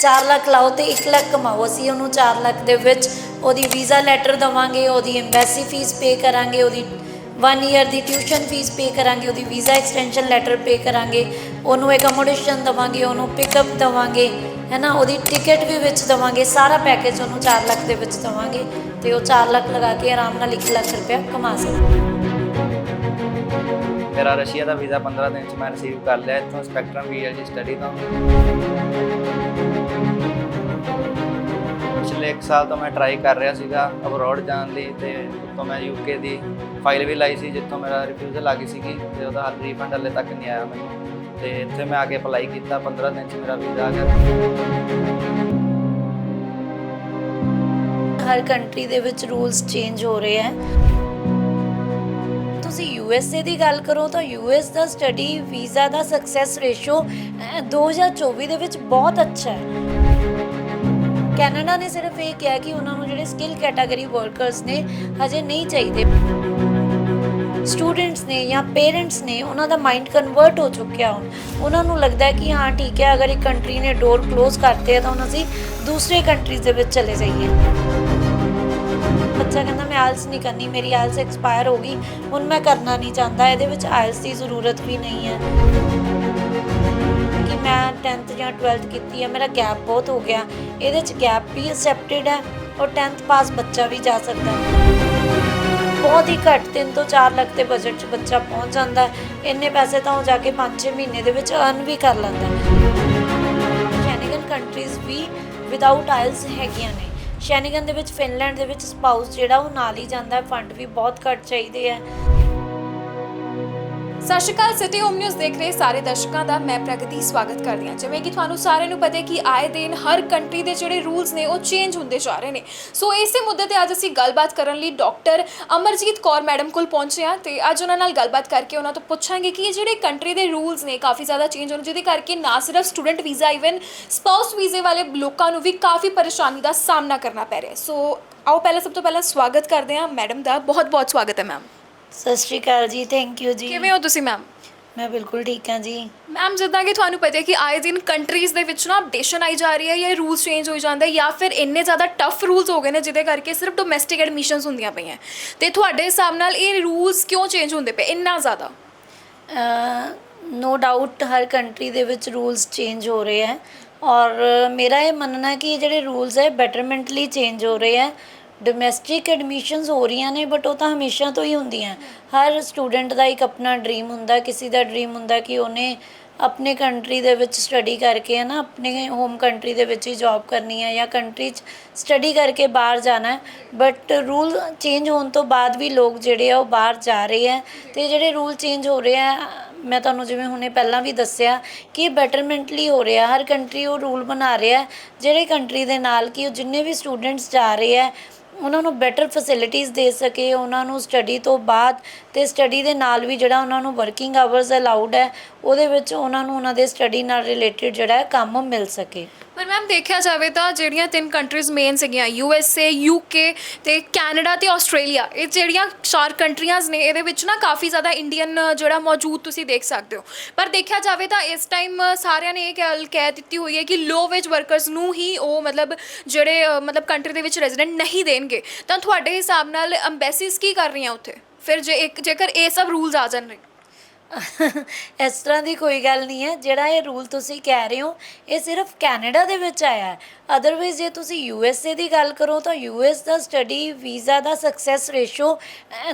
4 ਲੱਖ ਲਾਓ ਤੇ 1 ਲੱਖ ਕਮਾਓ। ਅਸੀਂ ਉਹਨੂੰ 4 ਲੱਖ ਦੇ ਵਿੱਚ ਉਹਦੀ ਵੀਜ਼ਾ ਲੈਟਰ ਦਵਾਂਗੇ, ਉਹਦੀ ਐਮਬੈਸੀ ਫੀਸ ਪੇ ਕਰਾਂਗੇ, ਉਹਦੀ 1 ਈਅਰ ਦੀ ਟਿਊਸ਼ਨ ਫੀਸ ਪੇ ਕਰਾਂਗੇ, ਉਹਦੀ ਵੀਜ਼ਾ ਐਕਸਟੈਂਸ਼ਨ ਲੈਟਰ ਪੇ ਕਰਾਂਗੇ, ਉਹਨੂੰ ਐਕੋਮੋਡੇਸ਼ਨ ਦਵਾਂਗੇ, ਉਹਨੂੰ ਪਿਕਅਪ ਦਵਾਂਗੇ ਹੈ ਨਾ ਉਹਦੀ ਟਿਕਟ ਵੀ ਵਿੱਚ ਦਵਾਂਗੇ, ਸਾਰਾ ਪੈਕੇਜ ਉਹਨੂੰ 4 ਲੱਖ ਦੇ ਵਿੱਚ ਦਵਾਂਗੇ ਤੇ ਉਹ 4 ਲੱਖ ਲਗਾ ਕੇ ਆਰਾਮ ਨਾਲ 1 ਲੱਖ ਰੁਪਇਆ ਕਮਾ ਸਕਦਾ। ਮੇਰਾ ਰਸ਼ੀਆ ਦਾ ਵੀਜ਼ਾ 15 ਦਿਨ ਚ ਮੈਂ ਰਿਸੀਵ ਕਰ ਲਿਆ, ਇੱਥੋਂ ਸਪੈਕਟਰਮ ਵੀਐਲਜੀ ਸਟੱਡੀ ਤੋਂ। ਪਿਛਲੇ 1 ਸਾਲ ਤੋਂ ਮੈਂ ਟਰਾਈ ਕਰ ਰਿਹਾ ਸੀਗਾ ਅਬਰੋਡ ਜਾਣ ਲਈ ਤੇ ਉੱਤੋਂ ਮੈਂ ਯੂਕੇ ਦੀ ਫਾਈਲ ਵੀ ਲਾਈ ਸੀ ਜਿੱਥੋਂ ਮੇਰਾ ਰਿਫਿਊਜ਼ਲ ਆ ਗਈ ਸੀਗੀ ਤੇ ਉਹਦਾ ਹੱਲ ਰੀਫੰਡ ਹਲੇ ਤੱਕ ਨਹੀਂ ਆਇਆ ਮੈਨੂੰ। ਤੇ ਇੱਥੇ ਮੈਂ ਆ ਕੇ ਅਪਲਾਈ ਕੀਤਾ 15 ਦਿਨ ਚ ਮੇਰਾ ਵੀਜ਼ਾ ਆ ਗਿਆ। ਹਰ ਕੰਟਰੀ ਦੇ ਵਿੱਚ ਰੂਲਸ ਚੇਂਜ ਹੋ ਰਹੇ ਹੈ। ਤੁਸੀਂ ਯੂ ਐਸ ਏ ਦੀ ਗੱਲ ਕਰੋ ਤਾਂ ਯੂ ਐਸ ਦਾ ਸਟੱਡੀ ਵੀਜ਼ਾ ਦਾ ਸਕਸੈਸ ਰੇਸ਼ੋ 2024 ਦੇ ਵਿੱਚ ਬਹੁਤ ਅੱਛਾ ਹੈ। ਕੈਨੇਡਾ ਨੇ ਸਿਰਫ ਇਹ ਕਿਹਾ ਕਿ ਉਹਨਾਂ ਨੂੰ ਜਿਹੜੇ ਸਕਿੱਲ ਕੈਟਾਗਰੀ ਵਰਕਰਸ ਨੇ, ਹਜੇ ਨਹੀਂ ਚਾਹੀਦੇ। ਸਟੂਡੈਂਟਸ ਨੇ ਜਾਂ ਪੇਰੈਂਟਸ ਨੇ ਉਹਨਾਂ ਦਾ ਮਾਈਂਡ ਕਨਵਰਟ ਹੋ ਚੁੱਕਿਆ ਹੁਣ। ਉਹਨਾਂ ਨੂੰ ਲੱਗਦਾ ਹੈ ਕਿ ਹਾਂ, ਠੀਕ ਹੈ, ਅਗਰ ਇੱਕ ਕੰਟਰੀ ਨੇ ਡੋਰ ਕਲੋਜ਼ ਕਰਤੇ ਆ ਤਾਂ ਹੁਣ ਅਸੀਂ ਦੂਸਰੇ ਕੰਟਰੀਜ਼ ਦੇ ਵਿੱਚ ਚਲੇ ਜਾਈਏ। ਬੱਚਾ ਕਹਿੰਦਾ, ਮੈਂ ਆਇਲਸ ਨਹੀਂ ਕਰਨੀ, ਮੇਰੀ ਆਇਲਸ ਐਕਸਪਾਇਰ ਹੋ ਗਈ। ਹੁਣ ਮੈਂ ਕਰਨਾ ਨਹੀਂ ਚਾਹੁੰਦਾ, ਇਹਦੇ ਵਿੱਚ ਆਇਲਸ ਦੀ ਜ਼ਰੂਰਤ ਵੀ ਨਹੀਂ ਹੈ। ਕਿ ਮੈਂ 10th ਜਾਂ 12th ਕੀਤੀ ਹੈ, ਮੇਰਾ ਗੈਪ ਬਹੁਤ ਹੋ ਗਿਆ। ਇਹਦੇ ਚ ਗੈਪ ਵੀ ਅਸੈਪਟਡ ਹੈ ਔਰ 10th ਪਾਸ ਬੱਚਾ ਵੀ ਜਾ ਸਕਦਾ ਹੈ। ਬਹੁਤ ਹੀ ਘੱਟ 3 ਤੋਂ 4 ਲੱਖ ਦੇ ਬਜਟ 'ਚ ਬੱਚਾ ਪਹੁੰਚ ਜਾਂਦਾ ਹੈ। ਇੰਨੇ ਪੈਸੇ ਤਾਂ ਉਹ ਜਾ ਕੇ 5-6 ਮਹੀਨੇ ਦੇ ਵਿੱਚ ਅਰਨ ਵੀ ਕਰ ਲੈਂਦਾ ਹੈ। ਸ਼ੈਨਗਨ ਕੰਟਰੀਜ਼ ਵੀ ਵਿਦਆਊਟ ਆਇਲਸ ਹੈਗੀਆਂ ਨੇ। ਸ਼ੈਨਗਨ ਦੇ ਵਿੱਚ, ਫਿਨਲੈਂਡ ਦੇ ਵਿੱਚ ਸਪਾਊਸ ਜਿਹੜਾ ਉਹ ਨਾਲ ਹੀ ਜਾਂਦਾ ਫੰਡ ਵੀ ਬਹੁਤ ਘੱਟ ਚਾਹੀਦੇ ਹੈ। ਸਤਿ ਸ਼੍ਰੀ ਅਕਾਲ ਸਿਟੀ ਹੋਮ ਨਿਊਜ਼ ਦੇਖ ਰਹੇ ਸਾਰੇ ਦਰਸ਼ਕਾਂ ਦਾ ਮੈਂ ਪ੍ਰਗਤੀ ਸਵਾਗਤ ਕਰਦੀ ਹਾਂ। ਜਿਵੇਂ ਕਿ ਤੁਹਾਨੂੰ ਸਾਰਿਆਂ ਨੂੰ ਪਤਾ ਹੈ ਕਿ ਆਏ ਦਿਨ ਹਰ ਕੰਟਰੀ ਦੇ ਜਿਹੜੇ ਰੂਲਸ ਨੇ ਉਹ ਚੇਂਜ ਹੁੰਦੇ ਜਾ ਰਹੇ ਨੇ। ਸੋ ਇਸੇ ਮੁੱਦੇ ਤੇ ਅੱਜ ਅਸੀਂ ਗੱਲਬਾਤ ਕਰਨ ਲਈ ਡਾਕਟਰ ਅਮਰਜੀਤ ਕੌਰ ਮੈਡਮ ਕੋਲ ਪਹੁੰਚੇ ਹਾਂ ਤੇ ਅੱਜ ਉਹਨਾਂ ਨਾਲ ਗੱਲਬਾਤ ਕਰਕੇ ਉਹਨਾਂ ਤੋਂ ਪੁੱਛਾਂਗੇ ਕਿ ਇਹ ਜਿਹੜੇ ਕੰਟਰੀ ਦੇ ਰੂਲਸ ਨੇ ਕਾਫੀ ਜ਼ਿਆਦਾ ਚੇਂਜ ਹੋਣ, ਜਿਹਦੇ ਕਰਕੇ ਨਾ ਸਿਰਫ ਸਟੂਡੈਂਟ ਵੀਜ਼ਾ ਇਵਨ ਸਪਾਊਸ ਵੀਜ਼ੇ ਵਾਲੇ ਲੋਕਾਂ ਨੂੰ ਵੀ ਕਾਫੀ ਪਰੇਸ਼ਾਨੀ ਦਾ ਸਾਹਮਣਾ ਕਰਨਾ ਪੈ ਰਿਹਾ ਸੋ ਆਓ ਪਹਿਲਾਂ ਸਭ ਤੋਂ ਪਹਿਲਾਂ ਸਵਾਗਤ ਕਰਦੇ ਹਾਂ। ਮੈਡਮ ਦਾ ਬਹੁਤ ਬਹੁਤ ਸਵਾਗਤ ਹੈ ਮੈਮ ਸਤਿ ਸ਼੍ਰੀ ਅਕਾਲ ਜੀ ਥੈਂਕ ਯੂ ਜੀ। ਕਿਵੇਂ ਹੋ ਤੁਸੀਂ ਮੈਮ ਮੈਂ ਬਿਲਕੁਲ ਠੀਕ ਹਾਂ ਜੀ। ਮੈਮ ਜਿੱਦਾਂ ਕਿ ਤੁਹਾਨੂੰ ਪਤਾ ਹੈ ਕਿ ਆਏ ਦਿਨ ਕੰਟਰੀਜ਼ ਦੇ ਵਿੱਚ ਨਾ ਅਪਡੇਸ਼ਨ ਆਈ ਜਾ ਰਹੀ ਹੈ ਜਾਂ ਰੂਲਸ ਚੇਂਜ ਹੋਈ ਜਾਂਦੇ ਜਾਂ ਫਿਰ ਇੰਨੇ ਜ਼ਿਆਦਾ ਟਫ ਰੂਲਸ ਹੋ ਗਏ ਨੇ ਜਿਹਦੇ ਕਰਕੇ ਸਿਰਫ ਡੋਮੈਸਟਿਕ ਐਡਮਿਸ਼ਨਸ ਹੁੰਦੀਆਂ ਪਈਆਂ। ਤੇ ਤੁਹਾਡੇ ਹਿਸਾਬ ਨਾਲ ਇਹ ਰੂਲਸ ਕਿਉਂ ਚੇਂਜ ਹੁੰਦੇ ਪਏ ਇੰਨਾ ਜ਼ਿਆਦਾ? ਨੋ ਡਾਊਟ ਹਰ ਕੰਟਰੀ ਦੇ ਵਿੱਚ ਰੂਲਸ ਚੇਂਜ ਹੋ ਰਹੇ ਹੈ। ਔਰ ਮੇਰਾ ਇਹ ਮੰਨਣਾ ਹੈ ਕਿ ਇਹ ਜਿਹੜੇ ਰੂਲਸ ਹੈ ਬੈਟਰਮੈਂਟ ਲਈ ਚੇਂਜ ਹੋ ਰਹੇ ਹੈ। ਡੋਮੈਸਟਿਕ ਐਡਮਿਸ਼ਨਸ ਹੋ ਰਹੀਆਂ ਨੇ ਬਟ ਉਹ ਤਾਂ ਹਮੇਸ਼ਾ ਤੋਂ ਹੀ ਹੁੰਦੀਆਂ। ਹਰ ਸਟੂਡੈਂਟ ਦਾ ਇੱਕ ਆਪਣਾ ਡ੍ਰੀਮ ਹੁੰਦਾ, ਕਿਸੇ ਦਾ ਡ੍ਰੀਮ ਹੁੰਦਾ ਕਿ ਉਹਨੇ ਆਪਣੇ ਕੰਟਰੀ ਦੇ ਵਿੱਚ ਸਟੱਡੀ ਕਰਕੇ ਹੈ ਨਾ, ਆਪਣੇ ਹੋਮ ਕੰਟਰੀ ਦੇ ਵਿੱਚ ਹੀ ਜੌਬ ਕਰਨੀ ਹੈ ਜਾਂ ਕੰਟਰੀ 'ਚ ਸਟੱਡੀ ਕਰਕੇ ਬਾਹਰ ਜਾਣਾ ਬਟ ਰੂਲ ਚੇਂਜ ਹੋਣ ਤੋਂ ਬਾਅਦ ਵੀ ਲੋਕ ਜਿਹੜੇ ਆ ਉਹ ਬਾਹਰ ਜਾ ਰਹੇ ਹੈ। ਤੇ ਜਿਹੜੇ ਰੂਲ ਚੇਂਜ ਹੋ ਰਹੇ ਆ ਮੈਂ ਤੁਹਾਨੂੰ ਜਿਵੇਂ ਹੁਣੇ ਪਹਿਲਾਂ ਵੀ ਦੱਸਿਆ ਕਿ ਇਹ ਬੈਟਰਮੈਂਟਲੀ ਹੋ ਰਿਹਾ, ਹਰ ਕੰਟਰੀ ਉਹ ਰੂਲ ਬਣਾ ਰਿਹਾ ਜਿਹੜੇ ਕੰਟਰੀ ਦੇ ਨਾਲ ਕਿ ਉਹ ਜਿੰਨੇ ਵੀ ਸਟੂਡੈਂਟਸ ਜਾ ਰਹੇ ਆ ਉਹਨਾਂ ਨੂੰ ਬੈਟਰ ਫੈਸਿਲਿਟੀਜ਼ ਦੇ ਸਕੇ, ਉਹਨਾਂ ਨੂੰ ਸਟੱਡੀ ਤੋਂ ਬਾਅਦ ਅਤੇ ਸਟੱਡੀ ਦੇ ਨਾਲ ਵੀ ਜਿਹੜਾ ਉਹਨਾਂ ਨੂੰ ਵਰਕਿੰਗ ਆਵਰਸ ਅਲਾਊਡ ਹੈ ਉਹਦੇ ਵਿੱਚ ਉਹਨਾਂ ਨੂੰ ਉਹਨਾਂ ਦੇ ਸਟੱਡੀ ਨਾਲ ਰਿਲੇਟਡ ਜਿਹੜਾ ਹੈ ਕੰਮ ਮਿਲ ਸਕੇ। ਪਰ ਮੈਮ ਦੇਖਿਆ ਜਾਵੇ ਤਾਂ ਜਿਹੜੀਆਂ ਤਿੰਨ ਕੰਟਰੀਜ਼ ਮੇਨ ਸੀਗੀਆਂ U S A U K ਤੇ ਕੈਨੇਡਾ ਤੇ ਆਸਟ੍ਰੇਲੀਆ ਇਹ ਜਿਹੜੀਆਂ ਚਾਰ ਕੰਟਰੀਆਂ ਨੇ ਇਹਦੇ ਵਿੱਚ ਨਾ ਕਾਫੀ ਜ਼ਿਆਦਾ ਇੰਡੀਅਨ ਜਿਹੜਾ ਮੌਜੂਦ ਤੁਸੀਂ ਦੇਖ ਸਕਦੇ ਹੋ। ਪਰ ਦੇਖਿਆ ਜਾਵੇ ਤਾਂ ਇਸ ਟਾਈਮ ਸਾਰਿਆਂ ਨੇ ਇਹ ਗੱਲ ਕਹਿ ਦਿੱਤੀ ਹੋਈ ਹੈ ਕਿ ਲੋ ਵੇਜ ਵਰਕਰਸ ਨੂੰ ਹੀ ਉਹ ਮਤਲਬ ਜਿਹੜੇ ਅ, ਮਤਲਬ ਕੰਟਰੀ ਦੇ ਵਿੱਚ ਰੈਜ਼ੀਡੈਂਟ ਨਹੀਂ ਦੇਣਗੇ। ਤਾਂ ਤੁਹਾਡੇ ਹਿਸਾਬ ਨਾਲ ਐਮਬੈਸੀਜ਼ ਕੀ ਕਰ ਰਹੀਆਂ ਉੱਥੇ? ਫਿਰ ਜੇ ਇੱਕ ਜੇਕਰ ਇਹ ਸਭ ਰੂਲਸ ਆ ਜਾਣਗੇ ਇਸ ਤਰ੍ਹਾਂ ਦੀ ਕੋਈ ਗੱਲ ਨਹੀਂ ਹੈ। ਜਿਹੜਾ ਇਹ ਰੂਲ ਤੁਸੀਂ ਕਹਿ ਰਹੇ ਹੋ ਇਹ ਸਿਰਫ ਕੈਨੇਡਾ ਦੇ ਵਿੱਚ ਆਇਆ ਹੈ। ਅਦਰਵਾਈਜ਼ ਜੇ ਤੁਸੀਂ ਯੂ ਐਸ ਏ ਦੀ ਗੱਲ ਕਰੋ ਤਾਂ ਯੂ ਐਸ ਦਾ ਸਟੱਡੀ ਵੀਜ਼ਾ ਦਾ ਸਕਸੈਸ ਰੇਸ਼ੋ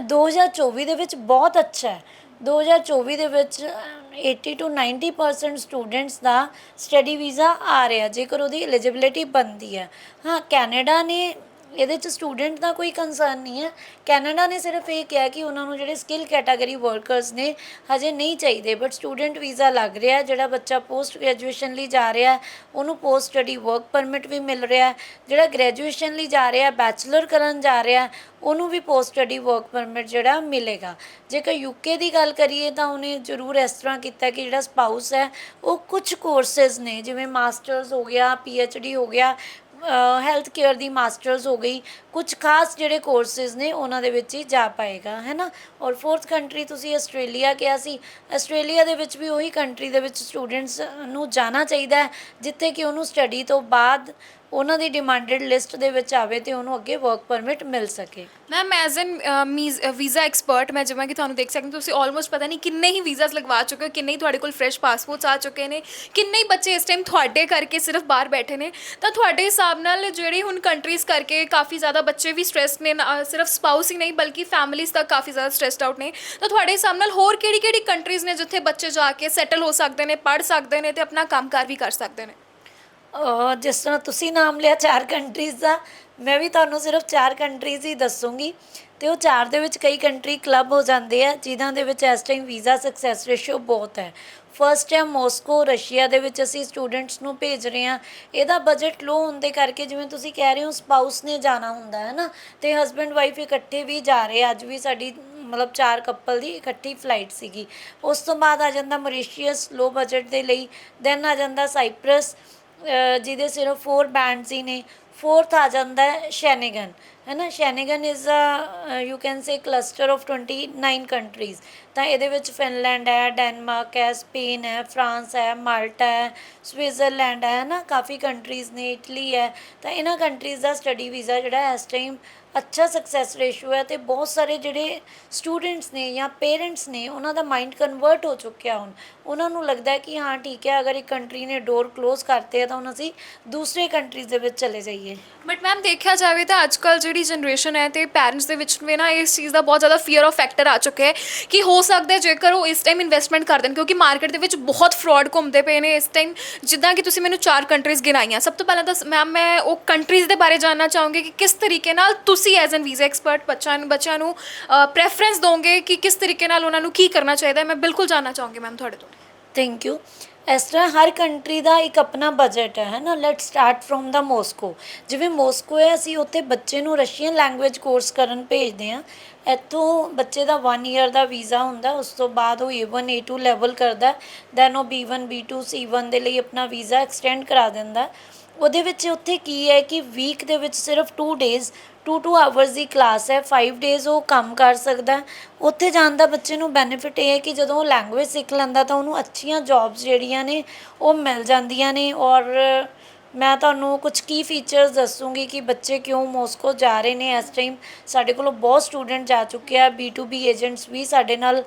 2024 ਦੇ ਵਿੱਚ ਬਹੁਤ ਅੱਛਾ ਹੈ। 2024 ਦੇ ਵਿੱਚ ਅਹ, 80 ਤੋਂ 90% ਸਟੂਡੈਂਟਸ ਦਾ ਸਟੱਡੀ ਵੀਜ਼ਾ ਆ ਰਿਹਾ ਜੇਕਰ ਉਹਦੀ ਐਲੀਜੀਬਿਲਿਟੀ ਬਣਦੀ ਹੈ। ਹਾਂ ਕੈਨੇਡਾ ਨੇ ਇਹਦੇ ਚ ਸਟੂਡੈਂਟ ਦਾ ਕੋਈ ਕੰਸਰਨ ਨਹੀਂ ਹੈ। ਕੈਨੇਡਾ ਨੇ ਸਿਰਫ ਇਹ ਕਿਹਾ ਕਿ ਉਹਨਾਂ ਨੂੰ ਜਿਹੜੇ ਸਕਿੱਲ ਕੈਟਾਗਰੀ ਵਰਕਰਸ ਨੇ, ਹਜੇ ਨਹੀਂ ਚਾਹੀਦੇ। ਬਟ ਸਟੂਡੈਂਟ ਵੀਜ਼ਾ ਲੱਗ ਰਿਹਾ ਜਿਹੜਾ ਬੱਚਾ ਪੋਸਟ ਗ੍ਰੈਜੂਏਸ਼ਨ ਲਈ ਜਾ ਰਿਹਾ ਉਹਨੂੰ ਪੋਸਟ ਸਟੱਡੀ ਵਰਕ ਪਰਮਿਟ ਵੀ ਮਿਲ ਰਿਹਾ ਜਿਹੜਾ ਗ੍ਰੈਜੂਏਸ਼ਨ ਲਈ ਜਾ ਰਿਹਾ ਬੈਚਲਰ ਕਰਨ ਜਾ ਰਿਹਾ ਉਹਨੂੰ ਵੀ ਪੋਸਟ ਸਟੱਡੀ ਵਰਕ ਪਰਮਿਟ ਜਿਹੜਾ ਮਿਲੇਗਾ। ਜੇਕਰ ਯੂਕੇ ਦੀ ਗੱਲ ਕਰੀਏ ਤਾਂ ਉਹਨੇ ਜ਼ਰੂਰ ਇਸ ਤਰ੍ਹਾਂ ਕੀਤਾ ਕਿ ਜਿਹੜਾ ਸਪਾਊਸ ਹੈ, ਉਹ ਕੁਝ ਕੋਰਸਸ ਨੇ, ਜਿਵੇਂ ਮਾਸਟਰਸ ਹੋ ਗਿਆ ਡੀ ਹੋ ਗਿਆ ਹੈਲਥ ਕੇਅਰ ਦੀ ਮਾਸਟਰਸ ਹੋ ਗਈ। ਕੁਝ ਖਾਸ ਜਿਹੜੇ ਕੋਰਸਿਸ ਨੇ, ਉਹਨਾਂ ਦੇ ਵਿੱਚ ਹੀ ਜਾ ਪਾਏਗਾ ਹੈ ਨਾ ਔਰ ਫੋਰਥ ਕੰਟਰੀ ਤੁਸੀਂ ਆਸਟ੍ਰੇਲੀਆ ਕਿਹਾ ਸੀ। ਆਸਟ੍ਰੇਲੀਆ ਦੇ ਵਿੱਚ ਵੀ ਉਹੀ ਕੰਟਰੀ ਦੇ ਵਿੱਚ ਸਟੂਡੈਂਟਸ ਨੂੰ ਜਾਣਾ ਚਾਹੀਦਾ ਹੈ, ਜਿੱਥੇ ਕਿ ਉਹਨੂੰ ਸਟੱਡੀ ਤੋਂ ਬਾਅਦ ਉਹਨਾਂ ਦੀ ਡਿਮਾਂਡਡ ਲਿਸਟ ਦੇ ਵਿੱਚ ਆਵੇ ਤੇ ਉਹਨੂੰ ਅੱਗੇ ਵਰਕ ਪਰਮਿਟ ਮਿਲ ਸਕੇ। Ma'am as an visa expert ਮੈਂ ਜਿਵੇਂ ਕਿ ਤੁਹਾਨੂੰ ਦੇਖ ਸਕਦੇ ਹੋ, ਤੁਸੀਂ ਆਲਮੋਸਟ ਪਤਾ ਨਹੀਂ ਕਿੰਨੇ ਹੀ ਵੀਜ਼ਾਸ ਲਗਵਾ ਚੁੱਕੇ ਹੋ, ਕਿੰਨੇ ਹੀ ਤੁਹਾਡੇ ਕੋਲ ਫਰੈਸ਼ ਪਾਸਪੋਰਟਸ ਆ ਚੁੱਕੇ ਨੇ, ਕਿੰਨੇ ਹੀ ਬੱਚੇ ਇਸ ਟਾਈਮ ਤੁਹਾਡੇ ਕਰਕੇ ਸਿਰਫ ਬਾਹਰ ਬੈਠੇ ਨੇ। ਤਾਂ ਤੁਹਾਡੇ ਹਿਸਾਬ ਨਾਲ ਜਿਹੜੇ ਹੁਣ ਕੰਟਰੀਜ਼ ਕਰਕੇ ਕਾਫੀ ਜ਼ਿਆਦਾ ਬੱਚੇ ਵੀ ਸਟ੍ਰੈਸ ਨੇ ਸਿਰਫ ਸਪਾਊਸ ਹੀ ਨਹੀਂ, ਬਲਕਿ ਫੈਮਿਲੀਜ਼ ਤੱਕ ਕਾਫੀ ਜ਼ਿਆਦਾ ਸਟ੍ਰੈਸਡ ਆਊਟ ਨੇ। ਤਾਂ ਤੁਹਾਡੇ ਹਿਸਾਬ ਨਾਲ ਹੋਰ ਕਿਹੜੀ ਕਿਹੜੀ ਕੰਟਰੀਜ਼ ਨੇ ਜਿੱਥੇ ਬੱਚੇ ਜਾ ਕੇ ਸੈਟਲ ਹੋ ਸਕਦੇ ਨੇ, ਪੜ੍ਹ ਸਕਦੇ ਨੇ ਤੇ ਆਪਣਾ ਕੰਮਕਾਰ ਵੀ ਕਰ ਸਕਦੇ ਨੇ? ਜਿਸ ਤਰ੍ਹਾਂ ਤੁਸੀਂ ਨਾਮ ਲਿਆ ਚਾਰ ਕੰਟਰੀਜ਼ ਦਾ, ਮੈਂ ਵੀ ਤੁਹਾਨੂੰ ਸਿਰਫ ਚਾਰ ਕੰਟਰੀਜ਼ ਹੀ ਦੱਸੂੰਗੀ। ਤੇ ਉਹ ਚਾਰ ਦੇ ਵਿੱਚ ਕਈ ਕੰਟਰੀ ਕਲੱਬ ਹੋ ਜਾਂਦੇ ਆ, ਜਿਨ੍ਹਾਂ ਦੇ ਵਿੱਚ ਇਸ ਟਾਈਮ ਵੀਜ਼ਾ ਸਕਸੈਸ ਰੇਸ਼ੋ ਬਹੁਤ ਹੈ। ਫਰਸਟ ਹੈ ਮੋਸਕੋ ਰਸ਼ੀਆ ਦੇ ਵਿੱਚ ਅਸੀਂ ਸਟੂਡੈਂਟਸ ਨੂੰ ਭੇਜ ਰਹੇ ਹਾਂ। ਇਹਦਾ ਬਜਟ ਲੋ ਹੋਣ ਦੇ ਕਰਕੇ ਜਿਵੇਂ ਤੁਸੀਂ ਕਹਿ ਰਹੇ ਹੋ ਸਪਾਊਸ ਨੇ ਜਾਣਾ ਹੁੰਦਾ ਹੈ ਨਾ, ਤੇ ਹਸਬੈਂਡ ਵਾਈਫ ਇਕੱਠੇ ਵੀ ਜਾ ਰਹੇ ਅੱਜ ਵੀ ਸਾਡੀ, ਮਤਲਬ ਚਾਰ ਕਪਲ ਦੀ ਇਕੱਠੀ ਫਲਾਈਟ ਸੀਗੀ। ਉਸ ਤੋਂ ਬਾਅਦ ਆ ਜਾਂਦਾ ਮੌਰੀਸ਼ੀਅਸ ਲੋ ਬਜਟ ਦੇ ਲਈ ਦੈਨ ਆ ਜਾਂਦਾ ਸਾਈਪ੍ਰਸ ਜਿਹਦੇ ਸਿਰਫ 4 ਬੈਂਡਸ ਹੀ ਨੇ ਫੋਰਥ ਆ ਜਾਂਦਾ ਹੈ ਸ਼ੈਨੇਗਨ ਹੈ ਨਾ? Schengen is uh you can say cluster of 29 countries ਤਾਂ ਇਹਦੇ ਵਿੱਚ ਫਿਨਲੈਂਡ ਹੈ ਡੈਨਮਾਰਕ ਹੈ ਸਪੇਨ ਹੈ ਫਰਾਂਸ ਹੈ ਮਾਲਟਾ ਹੈ ਸਵਿਟਜ਼ਰਲੈਂਡ ਹੈ ਨਾ? ਕਾਫੀ ਕੰਟਰੀਜ਼ ਨੇ ਇਟਲੀ ਹੈ। ਤਾਂ ਇਹਨਾਂ ਕੰਟਰੀਜ਼ ਦਾ ਸਟੱਡੀ ਵੀਜ਼ਾ ਜਿਹੜਾ ਇਸ ਟਾਈਮ ਅੱਛਾ ਸਕਸੈਸ ਰੇਸ਼ੋ ਹੈ ਤੇ ਬਹੁਤ ਸਾਰੇ ਜਿਹੜੇ ਸਟੂਡੈਂਟਸ ਨੇ ਜਾਂ ਪੇਰੈਂਟਸ ਨੇ, ਉਹਨਾਂ ਦਾ ਮਾਈਂਡ ਕਨਵਰਟ ਹੋ ਚੁੱਕਿਆ ਹੁਣ। ਉਹਨਾਂ ਨੂੰ ਲੱਗਦਾ ਹੈ ਕਿ ਹਾਂ, ਠੀਕ ਹੈ, ਅਗਰ ਇੱਕ ਕੰਟਰੀ ਨੇ ਡੋਰ ਕਲੋਜ਼ ਕਰਤੇ ਹੈ ਤਾਂ ਹੁਣ ਅਸੀਂ ਦੂਸਰੇ ਕੰਟਰੀਜ਼ ਦੇ ਵਿੱਚ ਚਲੇ ਜਾਈਏ। ਬਟ ਮੈਮ ਦੇਖਿਆ ਜਾਵੇ ਤਾਂ ਅੱਜਕੱਲ ਜਿਹੜੀ ਜਨਰੇਸ਼ਨ ਹੈ ਤੇ ਪੈਰੈਂਟਸ ਦੇ ਵਿੱਚ ਵੀ ਨਾ ਇਸ ਚੀਜ਼ ਦਾ ਬਹੁਤ ਜ਼ਿਆਦਾ ਫੀਅਰ ਆਫ ਫੈਕਟਰ ਆ ਚੁੱਕਿਆ ਹੈ ਕਿ ਹੋ ਸਕਦਾ ਹੈ ਜੇਕਰ ਉਹ ਇਸ ਟਾਈਮ ਇਨਵੈਸਟਮੈਂਟ ਕਰ ਦੇਣ ਕਿਉਂਕਿ ਮਾਰਕੀਟ ਦੇ ਵਿੱਚ ਬਹੁਤ ਫਰਾਡ ਘੁੰਮਦੇ ਪਏ ਨੇ ਇਸ ਟਾਈਮ ਜਿੱਦਾਂ ਕਿ ਤੁਸੀਂ ਮੈਨੂੰ ਚਾਰ ਕੰਟਰੀਜ਼ ਗਿਣਾਈਆਂ। ਸਭ ਤੋਂ ਪਹਿਲਾਂ ਤਾਂ ਮੈਮ ਮੈਂ ਉਹ ਕੰਟਰੀਜ਼ ਦੇ ਬਾਰੇ ਜਾਨਣਾ ਚਾਹੂੰਗੀ ਕਿ ਕਿਸ ਤਰੀਕੇ ਨਾਲ ਤੁਸੀਂ ਐਜ਼ ਐਨ ਵੀਜ਼ਾ ਐਕਸਪਰਟ ਬੱਚਿਆਂ ਨੂੰ ਬੱਚਿਆਂ ਨੂੰ ਪ੍ਰੈਫਰੈਂਸ ਦੋਗੇ ਕਿ ਕਿਸ ਤਰੀਕੇ ਨਾਲ ਉਹਨਾਂ ਨੂੰ ਕੀ ਕਰਨਾ ਚਾਹੀਦਾ ਹੈ? ਮੈਂ ਬਿਲਕੁਲ ਜਾਨਣਾ ਚਾਹੂੰਗੀ ਮੈਮ ਤੁਹਾਡੇ ਤੋਂ। ਥੈਂਕ ਯੂ ਇਸ ਤਰ੍ਹਾਂ ਹਰ ਕੰਟਰੀ ਦਾ ਇੱਕ ਆਪਣਾ ਬਜਟ ਹੈ ਹੈ ਨਾ? Let start from the Moscow ਜਿਵੇਂ ਮੋਸਕੋ ਹੈ, ਅਸੀਂ ਉੱਥੇ ਬੱਚੇ ਨੂੰ ਰਸ਼ੀਅਨ ਲੈਂਗੁਏਜ ਕੋਰਸ ਕਰਨ ਭੇਜਦੇ ਹਾਂ। ਇੱਥੋਂ ਬੱਚੇ ਦਾ 1 ਇਅਰ ਦਾ ਵੀਜ਼ਾ ਹੁੰਦਾ, ਉਸ ਤੋਂ ਬਾਅਦ ਉਹ A1 A2 ਲੈਵਲ ਕਰਦਾ ਦੈਨ ਉਹ B1 B2 C1 ਦੇ ਲਈ ਆਪਣਾ ਵੀਜ਼ਾ ਐਕਸਟੈਂਡ ਕਰਾ ਦਿੰਦਾ ਉਹਦੇ ਵਿੱਚ ਉੱਥੇ ਕੀ ਹੈ ਕਿ ਵੀਕ ਦੇ ਵਿੱਚ ਸਿਰਫ 2 ਡੇਜ਼ 2 2 ਆਵਰਸ ਦੀ ਕਲਾਸ ਹੈ 5 ਡੇਜ਼ ਉਹ ਕੰਮ ਕਰ ਸਕਦਾ ਉੱਥੇ ਜਾਣ ਦਾ ਬੱਚੇ ਨੂੰ ਬੈਨੀਫਿਟ ਇਹ ਹੈ ਕਿ ਜਦੋਂ ਉਹ ਲੈਂਗੁਏਜ ਸਿੱਖ ਲੈਂਦਾ ਤਾਂ ਉਹਨੂੰ ਅੱਛੀਆਂ ਜੌਬਸ ਜਿਹੜੀਆਂ ਨੇ ਉਹ ਮਿਲ ਜਾਂਦੀਆਂ ਨੇ ਔਰ ਮੈਂ ਤੁਹਾਨੂੰ ਕੁਝ ਕੀ ਫੀਚਰਸ ਦੱਸੂਗੀ ਕਿ ਬੱਚੇ ਕਿਉਂ ਮੋਸਕੋ ਜਾ ਰਹੇ ਨੇ ਇਸ ਟਾਈਮ ਸਾਡੇ ਕੋਲੋਂ ਬਹੁਤ ਸਟੂਡੈਂਟ ਜਾ ਚੁੱਕੇ ਆ B2B ਏਜੰਟਸ ਵੀ ਸਾਡੇ ਨਾਲ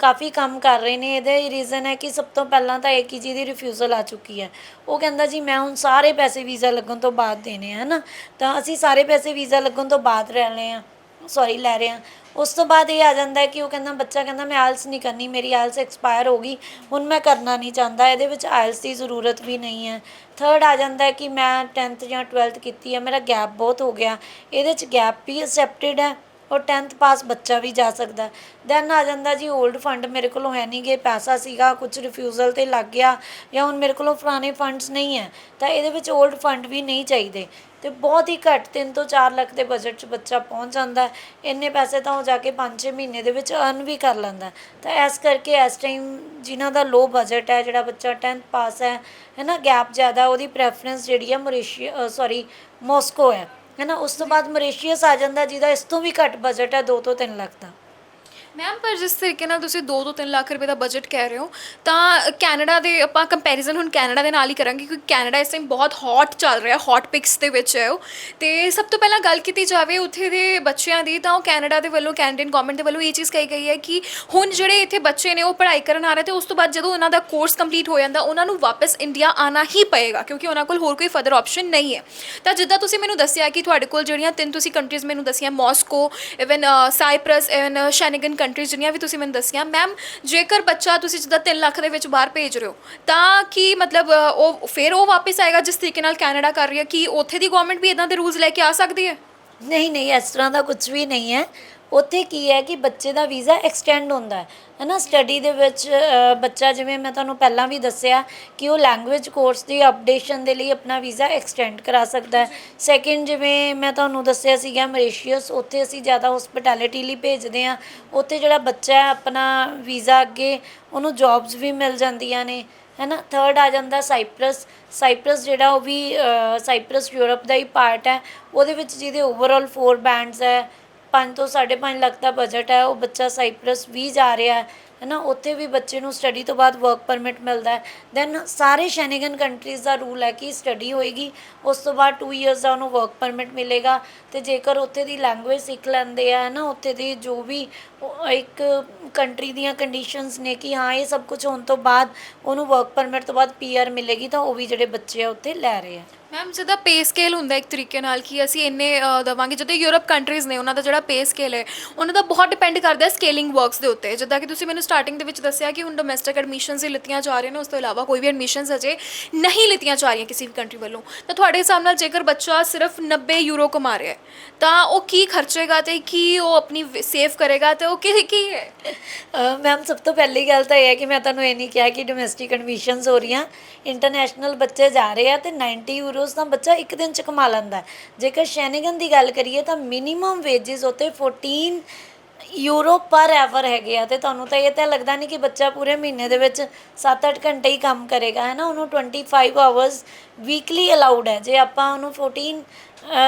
ਕਾਫੀ ਕੰਮ ਕਰ ਰਹੇ ਨੇ। ਇਹਦਾ ਹੀ ਰੀਜ਼ਨ ਹੈ ਕਿ ਸਭ ਤੋਂ ਪਹਿਲਾਂ ਤਾਂ ਇੱਕ ਹੀ ਚੀਜ਼ ਦੀ ਰਿਫਿਊਜ਼ਲ ਆ ਚੁੱਕੀ ਹੈ। ਉਹ ਕਹਿੰਦਾ ਜੀ, ਮੈਂ ਹੁਣ ਸਾਰੇ ਪੈਸੇ ਵੀਜ਼ਾ ਲੱਗਣ ਤੋਂ ਬਾਅਦ ਦੇਣੇ ਆ ਨਾ ਤਾਂ ਅਸੀਂ ਸਾਰੇ ਪੈਸੇ ਵੀਜ਼ਾ ਲੱਗਣ ਤੋਂ ਬਾਅਦ ਰਹਿ ਲਏ ਆ ਸੌਰੀ ਲੈ ਰਹੇ ਆ ਉਸ ਤੋਂ ਬਾਅਦ ਇਹ ਆ ਜਾਂਦਾ ਹੈ ਕਿ ਉਹ ਕਹਿੰਦਾ, ਬੱਚਾ ਕਹਿੰਦਾ, ਮੈਂ ਆਇਲਸ ਨਹੀਂ ਕਰਨੀ, ਮੇਰੀ ਆਇਲਸ ਐਕਸਪਾਇਰ ਹੋ ਗਈ, ਹੁਣ ਮੈਂ ਕਰਨਾ ਨਹੀਂ ਚਾਹੁੰਦਾ, ਇਹਦੇ ਵਿੱਚ ਆਇਲਸ ਦੀ ਜ਼ਰੂਰਤ ਵੀ ਨਹੀਂ ਹੈ। ਥਰਡ ਆ ਜਾਂਦਾ ਹੈ ਕਿ ਮੈਂ 10th ਜਾਂ 12th ਕੀਤੀ ਹੈ, ਮੇਰਾ ਗੈਪ ਬਹੁਤ ਹੋ ਗਿਆ। ਇਹਦੇ ਚ ਗੈਪ ਵੀ ਅਸੈਪਟਡ ਹੈ। ਔਰ 10th ਪਾਸ ਬੱਚਾ ਵੀ ਜਾ ਸਕਦਾ। ਦੈਨ ਆ ਜਾਂਦਾ ਜੀ 올ਡ ਫੰਡ ਮੇਰੇ ਕੋਲੋਂ ਹੈ ਨਹੀਂ ਗਏ ਪੈਸਾ ਸੀਗਾ ਕੁਝ ਰਿਫਿਊਜ਼ਲ ਤੇ ਲੱਗ ਗਿਆ ਜਾਂ ਹੁਣ ਮੇਰੇ ਕੋਲੋਂ ਪੁਰਾਣੇ ਫੰਡਸ ਨਹੀਂ ਹੈ, ਤਾਂ ਇਹਦੇ ਵਿੱਚ 올ਡ ਫੰਡ ਵੀ ਨਹੀਂ ਚਾਹੀਦੇ। ਤੇ ਬਹੁਤ ਹੀ ਘੱਟ 3 ਤੋਂ 4 ਲੱਖ ਦੇ ਬਜਟ 'ਚ ਬੱਚਾ ਪਹੁੰਚ ਜਾਂਦਾ ਇੰਨੇ ਪੈਸੇ ਤਾਂ ਉਹ ਜਾ ਕੇ 5-6 ਮਹੀਨੇ ਦੇ ਵਿੱਚ ਅਰਨ ਵੀ ਕਰ ਲੈਂਦਾ ਤਾਂ ਇਸ ਕਰਕੇ ਇਸ ਟਾਈਮ ਜਿਨ੍ਹਾਂ ਦਾ ਲੋ ਬਜਟ ਹੈ, ਜਿਹੜਾ ਬੱਚਾ 10th ਪਾਸ ਹੈ ਹੈ ਨਾ ਗੈਪ ਜ਼ਿਆਦਾ, ਉਹਦੀ ਪ੍ਰੈਫਰੈਂਸ ਜਿਹੜੀ ਹੈ ਮੋਰੀਸ਼ੀਆ ਸੌਰੀ ਮਾਸਕੋ ਹੈ। ਹੈ ਨਾ, ਉਸ ਤੋਂ ਬਾਅਦ ਮੋਰੀਸ਼ੀਅਸ ਆ ਜਾਂਦਾ ਜਿਹਦਾ ਇਸ ਤੋਂ ਵੀ ਘੱਟ ਬਜਟ ਹੈ 2 ਤੋਂ 3 ਲੱਖ ਦਾ। ਮੈਮ ਪਰ ਜਿਸ ਤਰੀਕੇ ਨਾਲ ਤੁਸੀਂ 2 ਤੋਂ 3 ਲੱਖ ਰੁਪਏ ਦਾ ਬਜਟ ਕਹਿ ਰਹੇ ਹੋ, ਤਾਂ ਕੈਨੇਡਾ ਦੇ ਆਪਾਂ ਕੰਪੈਰੀਜ਼ਨ ਹੁਣ ਕੈਨੇਡਾ ਦੇ ਨਾਲ ਹੀ ਕਰਾਂਗੇ ਕਿਉਂਕਿ ਕੈਨੇਡਾ ਇਸ ਟਾਈਮ ਬਹੁਤ ਹੌਟ ਚੱਲ ਰਿਹਾ ਹੌਟ ਪਿਕਸ ਦੇ ਵਿੱਚ ਹੈ ਉਹ। ਤੇ ਸਭ ਤੋਂ ਪਹਿਲਾਂ ਗੱਲ ਕੀਤੀ ਜਾਵੇ ਉੱਥੇ ਦੇ ਬੱਚਿਆਂ ਦੀ, ਤਾਂ ਉਹ ਕੈਨੇਡਾ ਦੇ ਵੱਲੋਂ ਕੈਨੇਡੀਅਨ ਗਵਰਨਮੈਂਟ ਦੇ ਵੱਲੋਂ ਇਹ ਚੀਜ਼ ਕਹੀ ਗਈ ਹੈ ਕਿ ਹੁਣ ਜਿਹੜੇ ਇੱਥੇ ਬੱਚੇ ਨੇ ਉਹ ਪੜ੍ਹਾਈ ਕਰਨ ਆ ਰਹੇ ਤੇ ਉਸ ਤੋਂ ਬਾਅਦ ਜਦੋਂ ਉਹਨਾਂ ਦਾ ਕੋਰਸ ਕੰਪਲੀਟ ਹੋ ਜਾਂਦਾ, ਉਹਨਾਂ ਨੂੰ ਵਾਪਸ ਇੰਡੀਆ ਆਣਾ ਹੀ ਪਏਗਾ ਕਿਉਂਕਿ ਉਹਨਾਂ ਕੋਲ ਹੋਰ ਕੋਈ ਫਰਦਰ ਆਪਸ਼ਨ ਨਹੀਂ ਹੈ। ਤਾਂ ਜਿੱਦਾਂ ਤੁਸੀਂ ਮੈਨੂੰ ਦੱਸਿਆ ਕਿ ਤੁਹਾਡੇ ਕੋਲ ਜਿਹੜੀਆਂ ਤਿੰਨ ਤੁਸੀਂ ਕੰਟਰੀਜ਼ ਮੈਨੂੰ ਦੱਸੀਆਂ Moscow even Cyprus even Schengen countries ਜਿਹੜੀਆਂ ਵੀ ਤੁਸੀਂ ਮੈਨੂੰ ਦੱਸੀਆਂ ਮੈਮ ਜੇਕਰ ਬੱਚਾ ਤੁਸੀਂ ਜਿੱਦਾਂ 3 ਲੱਖ ਦੇ ਵਿੱਚ ਬਾਹਰ ਭੇਜ ਰਹੇ ਹੋ ਤਾਂ ਕੀ ਮਤਲਬ ਅ, ਉਹ ਫਿਰ ਉਹ ਵਾਪਸ ਆਏਗਾ ਜਿਸ ਤਰੀਕੇ ਨਾਲ ਕੈਨੇਡਾ ਕਰ ਰਹੀ ਹੈ? ਕਿ ਉੱਥੇ ਦੀ ਗਵਰਨਮੈਂਟ ਵੀ ਇਦਾਂ ਦੇ ਰੂਲਸ ਲੈ ਕੇ ਆ ਸਕਦੀ ਹੈ? ਨਹੀਂ ਨਹੀਂ ਇਸ ਤਰ੍ਹਾਂ ਦਾ ਕੁਝ ਵੀ ਨਹੀਂ ਹੈ। ਉੱਥੇ ਕੀ ਹੈ ਕਿ ਬੱਚੇ ਦਾ ਵੀਜ਼ਾ ਐਕਸਟੈਂਡ ਹੁੰਦਾ ਹੈ। ਹੈ ਨਾ ਸਟੱਡੀ ਦੇ ਵਿੱਚ ਬੱਚਾ ਜਿਵੇਂ ਮੈਂ ਤੁਹਾਨੂੰ ਪਹਿਲਾਂ ਵੀ ਦੱਸਿਆ ਕਿ ਉਹ ਲੈਂਗੁਏਜ ਕੋਰਸ ਦੀ ਅਪਡੇਸ਼ਨ ਦੇ ਲਈ ਆਪਣਾ ਵੀਜ਼ਾ ਐਕਸਟੈਂਡ ਕਰਾ ਸਕਦਾ ਹੈ। ਸੈਕਿੰਡ ਜਿਵੇਂ ਮੈਂ ਤੁਹਾਨੂੰ ਦੱਸਿਆ ਸੀਗਾ ਮਲੇਸ਼ੀਅਸ ਉੱਥੇ ਅਸੀਂ ਜ਼ਿਆਦਾ ਹਸਪਿਟੈਲਿਟੀ ਲਈ ਭੇਜਦੇ ਹਾਂ। ਉੱਥੇ ਜਿਹੜਾ ਬੱਚਾ ਹੈ, ਆਪਣਾ ਵੀਜ਼ਾ ਅੱਗੇ ਉਹਨੂੰ ਜੌਬਸ ਵੀ ਮਿਲ ਜਾਂਦੀਆਂ ਨੇ। ਹੈ ਨਾ ਥਰਡ ਆ ਜਾਂਦਾ ਸਾਈਪਰਸ ਸਾਈਪਰਸ ਜਿਹੜਾ ਉਹ ਵੀ ਸਾਈਪਰਸ ਯੂਰਪ ਦਾ ਹੀ ਪਾਰਟ ਹੈ। ਉਹਦੇ ਵਿੱਚ ਜਿਹਦੇ ਓਵਰਆਲ 4 ਬੈਂਡਸ ਹੈ 5 ਤੋਂ 5.5 ਲੱਖ ਦਾ ਬਜਟ ਹੈ, ਉਹ ਬੱਚਾ ਸਾਈਪਰਸ ਵੀ ਜਾ ਰਿਹਾ ਹੈ ਹੈ ਨਾ ਉੱਥੇ ਵੀ ਬੱਚੇ ਨੂੰ ਸਟੱਡੀ ਤੋਂ ਬਾਅਦ ਵਰਕ ਪਰਮਿਟ ਮਿਲਦਾ ਹੈ। ਦੈਨ ਸਾਰੇ ਸ਼ੈਨਗਨ ਕੰਟਰੀਜ਼ ਦਾ ਰੂਲ ਹੈ ਕਿ ਸਟੱਡੀ ਹੋਏਗੀ, ਉਸ ਤੋਂ ਬਾਅਦ 2 ਇਅਰਸ ਦਾ ਉਹਨੂੰ ਵਰਕ ਪਰਮਿਟ ਮਿਲੇਗਾ ਤੇ ਜੇਕਰ ਉੱਥੇ ਦੀ ਲੈਂਗੁਏਜ ਸਿੱਖ ਲੈਂਦੇ ਆ ਹੈ ਨਾ ਉੱਥੇ ਦੀ ਜੋ ਵੀ ਇੱਕ ਕੰਟਰੀ ਦੀਆਂ ਕੰਡੀਸ਼ਨਸ ਨੇ ਕਿ ਹਾਂ ਇਹ ਸਭ ਕੁਝ ਹੋਣ ਤੋਂ ਬਾਅਦ ਉਹਨੂੰ ਵਰਕ ਪਰਮਿਟ ਤੋਂ ਬਾਅਦ ਪੀਆਰ ਮਿਲੇਗੀ ਤਾਂ ਉਹ ਵੀ ਜਿਹੜੇ ਬੱਚੇ ਆ ਉੱਥੇ ਲੈ ਰਹੇ ਆ। ਮੈਮ ਜਿਹਦਾ ਪੇ ਸਕੇਲ ਹੁੰਦਾ ਇੱਕ ਤਰੀਕੇ ਨਾਲ ਕਿ ਅਸੀਂ ਇੰਨੇ ਅ, ਦੇਵਾਂਗੇ ਜਦੋਂ ਯੂਰਪ ਕੰਟਰੀਜ਼ ਨੇ ਉਹਨਾਂ ਦਾ ਜਿਹੜਾ ਪੇ ਸਕੇਲ ਹੈ ਉਹਨਾਂ ਦਾ ਬਹੁਤ ਡਿਪੈਂਡ ਕਰਦਾ ਹੈ ਸਕੇਲਿੰਗ ਵਰਕਸ ਦੇ ਉੱਤੇ। ਜਿੱਦਾਂ ਕਿ ਤੁਸੀਂ ਮੈਨੂੰ ਸਟਾਰਟਿੰਗ ਦੇ ਵਿੱਚ ਦੱਸਿਆ ਕਿ ਹੁਣ ਡੋਮੈਸਟਿਕ ਐਡਮਿਸ਼ਨਸ ਹੀ ਲਿੱਤੀਆਂ ਜਾ ਰਹੀਆਂ ਨੇ ਉਸ ਤੋਂ ਇਲਾਵਾ ਕੋਈ ਵੀ ਐਡਮਿਸ਼ਨਸ ਅਜੇ ਨਹੀਂ ਲਿੱਤੀਆਂ ਜਾ ਰਹੀਆਂ ਕਿਸੇ ਵੀ ਕੰਟਰੀ ਵੱਲੋਂ। ਤਾਂ ਤੁਹਾਡੇ ਹਿਸਾਬ ਨਾਲ ਜੇਕਰ ਬੱਚਾ ਸਿਰਫ 90 ਯੂਰੋ ਕਮਾ ਰਿਹਾ ਹੈ ਤਾਂ ਉਹ ਕੀ ਖਰਚੇਗਾ ਤੇ ਕੀ ਉਹ ਆਪਣੀ ਸੇਵ ਕਰੇਗਾ ਤੇ ਉਹ ਕੀ ਕੀ ਹੈ ਮੈਮ ਸਭ ਤੋਂ ਪਹਿਲੀ ਗੱਲ ਤਾਂ ਇਹ ਹੈ ਕਿ ਮੈਂ ਤੁਹਾਨੂੰ ਇਹ ਨਹੀਂ ਕਿਹਾ ਕਿ ਡੋਮੈਸਟਿਕ ਐਡਮਿਸ਼ਨਸ ਹੋ ਰਹੀਆਂ ਇੰਟਰਨੈਸ਼ਨਲ ਬੱਚੇ ਜਾ ਰਹੇ ਆ ਤੇ 90 ਯੂਰੋਸ ਤਾਂ ਬੱਚਾ ਇੱਕ ਦਿਨ ਚ ਕਮਾ ਲੈਂਦਾ ਹੈ। ਜੇਕਰ ਸ਼ੈਨਿਗਨ ਦੀ ਗੱਲ ਕਰੀਏ ਤਾਂ ਮਿਨੀਮਮ ਵੇजेस ਉੱਤੇ 14 ਯੂਰੋ ਪਰ ਆਵਰ ਹੈਗੇ ਆ ਤੇ ਤੁਹਾਨੂੰ ਤਾਂ ਇਹ ਤਾਂ ਲੱਗਦਾ ਨਹੀਂ ਕਿ ਬੱਚਾ ਪੂਰੇ ਮਹੀਨੇ ਦੇ ਵਿੱਚ 7-8 ਘੰਟੇ ਹੀ ਕੰਮ ਕਰੇਗਾ, ਹੈ ਨਾ? ਉਹਨੂੰ 25 ਆਵਰਸ ਵੀਕਲੀ ਅਲਾਉਡ ਹੈ। ਜੇ ਆਪਾਂ ਉਹਨੂੰ 14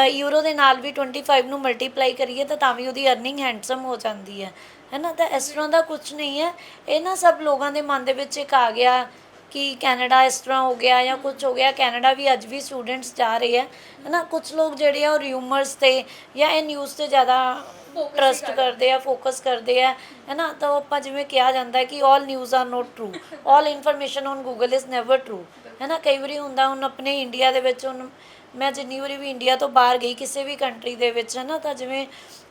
ਯੂਰੋ ਦੇ ਨਾਲ ਵੀ 25 ਨੂੰ ਮਲਟੀਪਲਾਈ ਕਰੀਏ ਤਾਂ ਤਾਂ ਵੀ ਉਹਦੀ ਅਰਨਿੰਗ ਹੈਂਡਸਮ ਹੋ ਜਾਂਦੀ ਹੈ ਹੈ ਨਾ? ਤਾਂ ਇਸ ਤਰ੍ਹਾਂ ਦਾ ਕੁਝ ਨਹੀਂ ਹੈ। ਇਹ ਨਾ ਸਭ ਲੋਕਾਂ ਦੇ ਮਨ ਦੇ ਵਿੱਚ ਇੱਕ ਆ ਗਿਆ ਕਿ ਕੈਨੇਡਾ ਇਸ ਤਰ੍ਹਾਂ ਹੋ ਗਿਆ ਜਾਂ ਕੁਝ ਹੋ ਗਿਆ। ਕੈਨੇਡਾ ਵੀ ਅੱਜ ਵੀ ਸਟੂਡੈਂਟਸ ਜਾ ਰਹੇ ਆ ਹੈ ਨਾ? ਕੁਝ ਲੋਕ ਜਿਹੜੇ ਆ ਉਹ ਰਿਊਮਰਸ ਤੇ ਜਾਂ ਇਹ ਨਿਊਜ਼ ਤੇ ਜ਼ਿਆਦਾ ਟਰਸਟ ਕਰਦੇ ਆ। ਫੋਕਸ ਕਰਦੇ ਆ ਹੈ ਨਾ ਤਾਂ ਉਹ ਆਪਾਂ ਜਿਵੇਂ ਕਿਹਾ ਜਾਂਦਾ ਹੈ ਕਿ 올 news are not true 올 information on Google is never true ਹੈ ਨਾ ਕਈ ਵਾਰੀ ਹੁੰਦਾ ਹੁਣ ਆਪਣੇ ਇੰਡੀਆ ਦੇ ਵਿੱਚ ਹੁਣ ਮੈਂ ਜਿੰਨੀ ਵਾਰੀ ਵੀ ਇੰਡੀਆ ਤੋਂ ਬਾਹਰ ਗਈ ਕਿਸੇ ਵੀ ਕੰਟਰੀ ਦੇ ਵਿੱਚ ਹੈ ਨਾ ਤਾਂ ਜਿਵੇਂ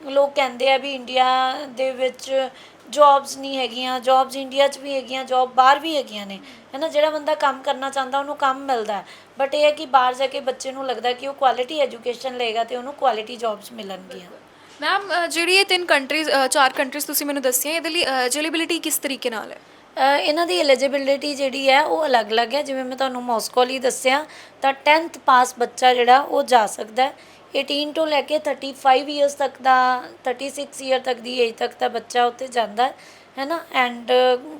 ਲੋਕ ਕਹਿੰਦੇ ਆ ਵੀ ਇੰਡੀਆ ਦੇ ਵਿੱਚ ਜੌਬਸ ਨਹੀਂ ਹੈਗੀਆਂ ਜੌਬਸ ਇੰਡੀਆ 'ਚ ਵੀ ਹੈਗੀਆਂ ਜੌਬ ਬਾਹਰ ਵੀ ਹੈਗੀਆਂ ਨੇ ਹੈ ਨਾ ਜਿਹੜਾ ਬੰਦਾ ਕੰਮ ਕਰਨਾ ਚਾਹੁੰਦਾ ਉਹਨੂੰ ਕੰਮ ਮਿਲਦਾ ਬਟ ਇਹ ਹੈ ਕਿ ਬਾਹਰ ਜਾ ਕੇ ਬੱਚੇ ਨੂੰ ਲੱਗਦਾ ਕਿ ਉਹ ਕੁਆਲਿਟੀ ਐਜੂਕੇਸ਼ਨ ਲਏਗਾ ਤੇ ਉਹਨੂੰ ਕੁਆਲਿਟੀ ਜੌਬਸ ਮਿਲਣਗੀਆਂ। ਮੈਮ ਜਿਹੜੀ ਇਹ ਤਿੰਨ ਕੰਟਰੀਜ਼ ਚਾਰ ਕੰਟਰੀਜ਼ ਤੁਸੀਂ ਮੈਨੂੰ ਦੱਸੀਆਂ ਇਹਦੇ ਲਈ ਐਲੀਜੀਬਿਲਿਟੀ ਕਿਸ ਤਰੀਕੇ ਨਾਲ ਹੈ? ਅ, ਇਹਨਾਂ ਦੀ ਐਲੀਜੀਬਿਲਿਟੀ ਜਿਹੜੀ ਹੈ ਉਹ ਅਲੱਗ-ਅਲੱਗ ਹੈ। ਜਿਵੇਂ ਮੈਂ ਤੁਹਾਨੂੰ ਮੌਸਕੋ ਲਈ ਦੱਸਿਆ ਤਾਂ 10th ਪਾਸ ਬੱਚਾ ਜਿਹੜਾ ਉਹ ਜਾ ਸਕਦਾ ਹੈ। 18 ਤੋਂ ਲੈ ਕੇ 35 ਇਅਰਸ ਤੱਕ ਦਾ 36 ਇਅਰ ਤੱਕ ਦੀ ਏਜ ਤੱਕ ਦਾ ਬੱਚਾ ਉੱਥੇ ਜਾਂਦਾ ਹੈ ਨਾ ਐਂਡ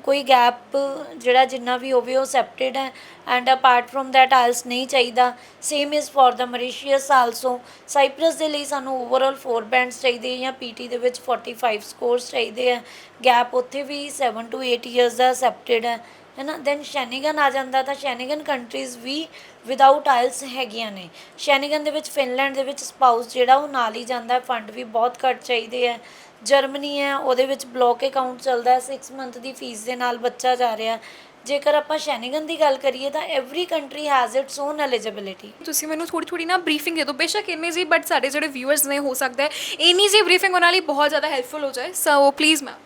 ਕੋਈ ਗੈਪ ਜਿਹੜਾ ਜਿੰਨਾ ਵੀ ਹੋਵੇ ਉਹ ਅਸੈਪਟਡ ਹੈ and apart from that isles ਨਹੀਂ ਚਾਹੀਦਾ। Same is for the Mauritius also Cyprus ਦੇ ਲਈ ਸਾਨੂੰ ਓਵਰਆਲ 4 ਬੈਂਡਸ ਚਾਹੀਦੇ ਆ ਜਾਂ ਪੀਟੀ ਦੇ ਵਿੱਚ 45 ਸਕੋਰਸ ਚਾਹੀਦੇ ਆ ਗੈਪ ਉੱਥੇ ਵੀ 7 ਟੂ 8 ਇਅਰਸ ਦਾ ਅਸੈਪਟਡ ਹੈ। ਹੈ ਨਾ ਦੈਨ ਸ਼ੈਨਿਗਨ ਆ ਜਾਂਦਾ ਤਾਂ ਸ਼ੈਨਿਗਨ ਕੰਟਰੀਜ਼ ਵੀ ਵਿਦਆਊਟ ਆਇਲਸ ਹੈਗੀਆਂ ਨੇ। ਸ਼ੈਨਿਗਨ ਦੇ ਵਿੱਚ ਫਿਨਲੈਂਡ ਦੇ ਵਿੱਚ ਸਪਾਊਸ ਜਿਹੜਾ ਉਹ ਨਾਲ ਹੀ ਜਾਂਦਾ ਫੰਡ ਵੀ ਬਹੁਤ ਘੱਟ ਚਾਹੀਦੇ ਆ ਜਰਮਨੀ ਹੈ ਉਹਦੇ ਵਿੱਚ ਬਲੌਕ ਅਕਾਊਂਟ ਚੱਲਦਾ ਹੈ। 6 ਮੰਥ ਦੀ ਫੀਸ ਦੇ ਨਾਲ ਬੱਚਾ ਜਾ ਰਿਹਾ ਜੇਕਰ ਆਪਾਂ ਸ਼ੈਨਿਗਨ ਦੀ ਗੱਲ ਕਰੀਏ ਤਾਂ every country has its own eligibility ਤੁਸੀਂ ਮੈਨੂੰ ਥੋੜੀ ਥੋੜੀ ਨਾ ਬਰੀਫਿੰਗ ਦੇ ਦਿਓ। ਬੇਸ਼ੱਕ ਇੰਨੀ ਜੀ ਬਟ ਸਾਡੇ ਜਿਹੜੇ ਵਿਊਅਰਸ ਨੇ ਹੋ ਸਕਦਾ ਹੈ। ਇੰਨੀ ਜੀ ਬਰੀਫਿੰਗ ਉਹਨਾਂ ਲਈ ਬਹੁਤ ਜ਼ਿਆਦਾ ਹੈਲਪਫੁਲ ਹੋ ਜਾਏ। ਸੋ ਪਲੀਜ਼ ਮੈਮ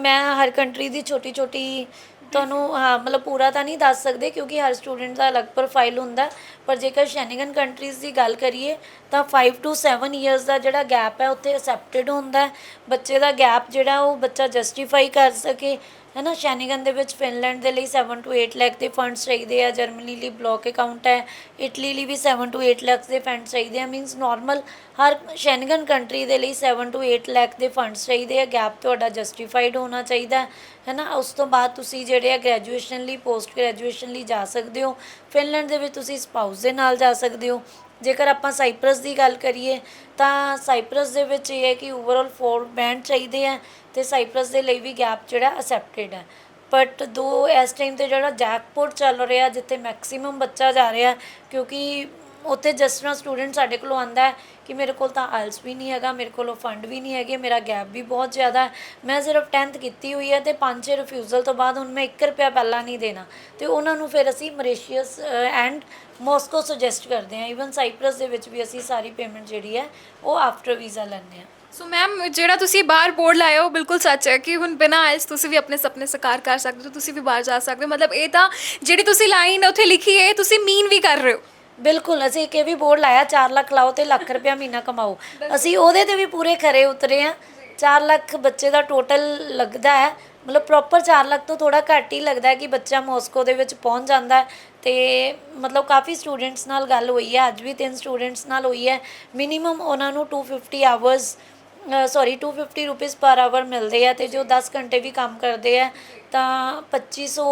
ਮੈਂ ਹਰ ਕੰਟਰੀ ਦੀ ਛੋਟੀ ਛੋਟੀ ਤੁਹਾਨੂੰ, ਹਾਂ, ਮਤਲਬ ਪੂਰਾ ਤਾਂ ਨਹੀਂ ਦੱਸ ਸਕਦੇ ਕਿਉਂਕਿ ਹਰ ਸਟੂਡੈਂਟ ਦਾ ਅਲੱਗ ਪ੍ਰੋਫਾਈਲ ਹੁੰਦਾ ਪਰ ਜੇਕਰ ਸ਼ੈਨਿਗਨ ਕੰਟਰੀਜ਼ ਦੀ ਗੱਲ ਕਰੀਏ, ਤਾਂ 5 ਟੂ 7 ਇਅਰਸ ਦਾ ਜਿਹੜਾ ਗੈਪ ਹੈ, ਉੱਥੇ ਅਸੈਪਟਡ ਹੁੰਦਾ ਬੱਚੇ ਦਾ ਗੈਪ ਜਿਹੜਾ, ਉਹ ਬੱਚਾ ਜਸਟੀਫਾਈ ਕਰ ਸਕੇ। ਹੈ ਨਾ? ਸ਼ੈਨਿਗਨ ਦੇ ਵਿੱਚ ਫਿਨਲੈਂਡ ਦੇ ਲਈ 7 ਟੂ 8 ਲੱਖ ਦੇ ਫੰਡਸ ਚਾਹੀਦੇ ਆ। ਜਰਮਨੀ ਲਈ ਬਲੌਕ ਅਕਾਊਂਟ ਹੈ। ਇਟਲੀ ਲਈ ਵੀ 7 ਟੂ 8 ਲੱਖ ਦੇ ਫੰਡਸ ਚਾਹੀਦੇ ਆ। ਮੀਨਸ ਨਾਰਮਲ ਹਰ ਸ਼ੈਨਗਨ ਕੰਟਰੀ ਦੇ ਲਈ 7 ਟੂ 8 ਲੱਖ ਦੇ ਫੰਡਸ ਚਾਹੀਦੇ ਆ। ਗੈਪ ਤੁਹਾਡਾ ਜਸਟੀਫਾਈਡ ਹੋਣਾ ਚਾਹੀਦਾ ਹੈ। ਨਾ? ਉਸ ਤੋਂ ਬਾਅਦ ਤੁਸੀਂ ਜਿਹੜੇ ਆ ਗ੍ਰੈਜੂਏਸ਼ਨ ਲਈ ਪੋਸਟ ਗ੍ਰੈਜੂਏਸ਼ਨ ਲਈ ਜਾ ਸਕਦੇ ਹੋ। ਫਿਨਲੈਂਡ ਦੇ ਵਿੱਚ ਤੁਸੀਂ ਸਪਾਊਸ ਦੇ ਨਾਲ ਜਾ ਸਕਦੇ ਹੋ। ਜੇਕਰ ਆਪਾਂ ਸਾਈਪਰਸ ਦੀ ਗੱਲ ਕਰੀਏ, ਤਾਂ ਸਾਈਪਰਸ ਦੇ ਵਿੱਚ ਇਹ ਹੈ ਕਿ ਓਵਰਆਲ ਫੋਰ ਬੈਂਡ ਚਾਹੀਦੇ ਆ ਤੇ ਸਾਈਪਰਸ ਦੇ ਲਈ ਵੀ ਗੈਪ ਜਿਹੜਾ ਅਸੈਪਟਡ ਹੈ ਬਟ ਦੋ ਇਸ ਟਾਈਮ ਤੇ ਜਿਹੜਾ ਜੈਕਪੋਟ ਚੱਲ ਰਿਹਾ, ਜਿੱਥੇ ਮੈਕਸਿਮਮ ਬੱਚਾ ਜਾ ਰਿਹਾ, ਕਿਉਂਕਿ ਉੱਥੇ ਜਿਸ ਤਰ੍ਹਾਂ ਸਟੂਡੈਂਟ ਸਾਡੇ ਕੋਲ ਆਂਦਾ ਹੈ ਕਿ ਮੇਰੇ ਕੋਲ ਤਾਂ ਆਇਲਸ ਵੀ ਨਹੀਂ ਹੈਗਾ, ਮੇਰੇ ਕੋਲ ਫੰਡ ਵੀ ਨਹੀਂ ਹੈਗੇ, ਮੇਰਾ ਗੈਪ ਵੀ ਬਹੁਤ ਜ਼ਿਆਦਾ ਹੈ। ਮੈਂ ਸਿਰਫ 10th ਕੀਤੀ ਹੋਈ ਹੈ ਤੇ 5-6 ਰਿਫਿਊਜ਼ਲ ਤੋਂ ਬਾਅਦ ਹੁਣ ਮੈਂ 1 ਰੁਪਿਆ ਪਹਿਲਾਂ ਨਹੀਂ ਦੇਣਾ। ਤੇ ਉਹਨਾਂ ਨੂੰ ਫਿਰ ਅਸੀਂ ਮਰੀਸ਼ੀਅਸ ਐਂਡ ਮਾਸਕੋ ਸੁਜੈਸਟ ਕਰਦੇ ਹਾਂ ਇਵਨ ਸਾਈਪਰਸ ਦੇ ਵਿੱਚ ਵੀ ਅਸੀਂ ਸਾਰੀ ਪੇਮੈਂਟ ਜਿਹੜੀ ਹੈ ਉਹ ਆਫਟਰ ਵੀਜ਼ਾ ਲੈਂਦੇ ਹਾਂ। ਸੋ ਮੈਮ ਜਿਹੜਾ ਤੁਸੀਂ ਬਾਹਰ ਬੋਰਡ ਲਾਏ ਹੋ ਬਿਲਕੁਲ ਸੱਚ ਹੈ ਕਿ ਹੁਣ ਬਿਨਾਂ ਆਇਲਸ ਤੁਸੀਂ ਵੀ ਆਪਣੇ ਸੁਪਨੇ ਸਾਕਾਰ ਕਰ ਸਕਦੇ ਹੋ ਤੁਸੀਂ ਵੀ ਬਾਹਰ ਜਾ ਸਕਦੇ ਹੋ। ਮਤਲਬ ਇਹ ਤਾਂ ਜਿਹੜੀ ਤੁਸੀਂ ਲਾਈਨ ਉੱਥੇ ਲਿਖੀ ਹੈ ਇਹ ਤੁਸੀਂ ਮੀਨ ਵੀ ਕਰ ਰਹੇ ਹੋ। ਬਿਲਕੁਲ ਅਸੀਂ ਇੱਕ ਇਹ ਵੀ ਬੋਰਡ ਲਾਇਆ 4 ਲੱਖ ਲਾਓ ਤੇ ਲੱਖ ਰੁਪਇਆ ਮਹੀਨਾ ਕਮਾਓ। ਅਸੀਂ ਉਹਦੇ ਤੇ ਵੀ ਪੂਰੇ ਖਰੇ ਉਤਰੇ ਆ 4 ਲੱਖ ਬੱਚੇ ਦਾ ਟੋਟਲ ਲੱਗਦਾ ਹੈ। ਮਤਲਬ ਪ੍ਰੋਪਰ 4 ਲੱਖ ਤੋਂ ਥੋੜਾ ਘੱਟ ਹੀ ਲੱਗਦਾ ਹੈ ਕਿ ਬੱਚਾ ਮਾਸਕੋ ਦੇ ਵਿੱਚ ਪਹੁੰਚ ਜਾਂਦਾ ਹੈ ਤੇ ਮਤਲਬ ਕਾਫੀ ਸਟੂਡੈਂਟਸ ਨਾਲ ਗੱਲ ਹੋਈ ਹੈ, ਅੱਜ ਵੀ ਤਿੰਨ ਸਟੂਡੈਂਟਸ ਨਾਲ ਹੋਈ ਹੈ। ਮਿਨੀਮਮ ਉਹਨਾਂ ਨੂੰ 250 hours sorry 250 rupees per hour ਮਿਲਦੇ ਆ ਤੇ ਜੋ 10 ਘੰਟੇ ਵੀ ਕੰਮ ਕਰਦੇ ਆ ਤਾਂ 2500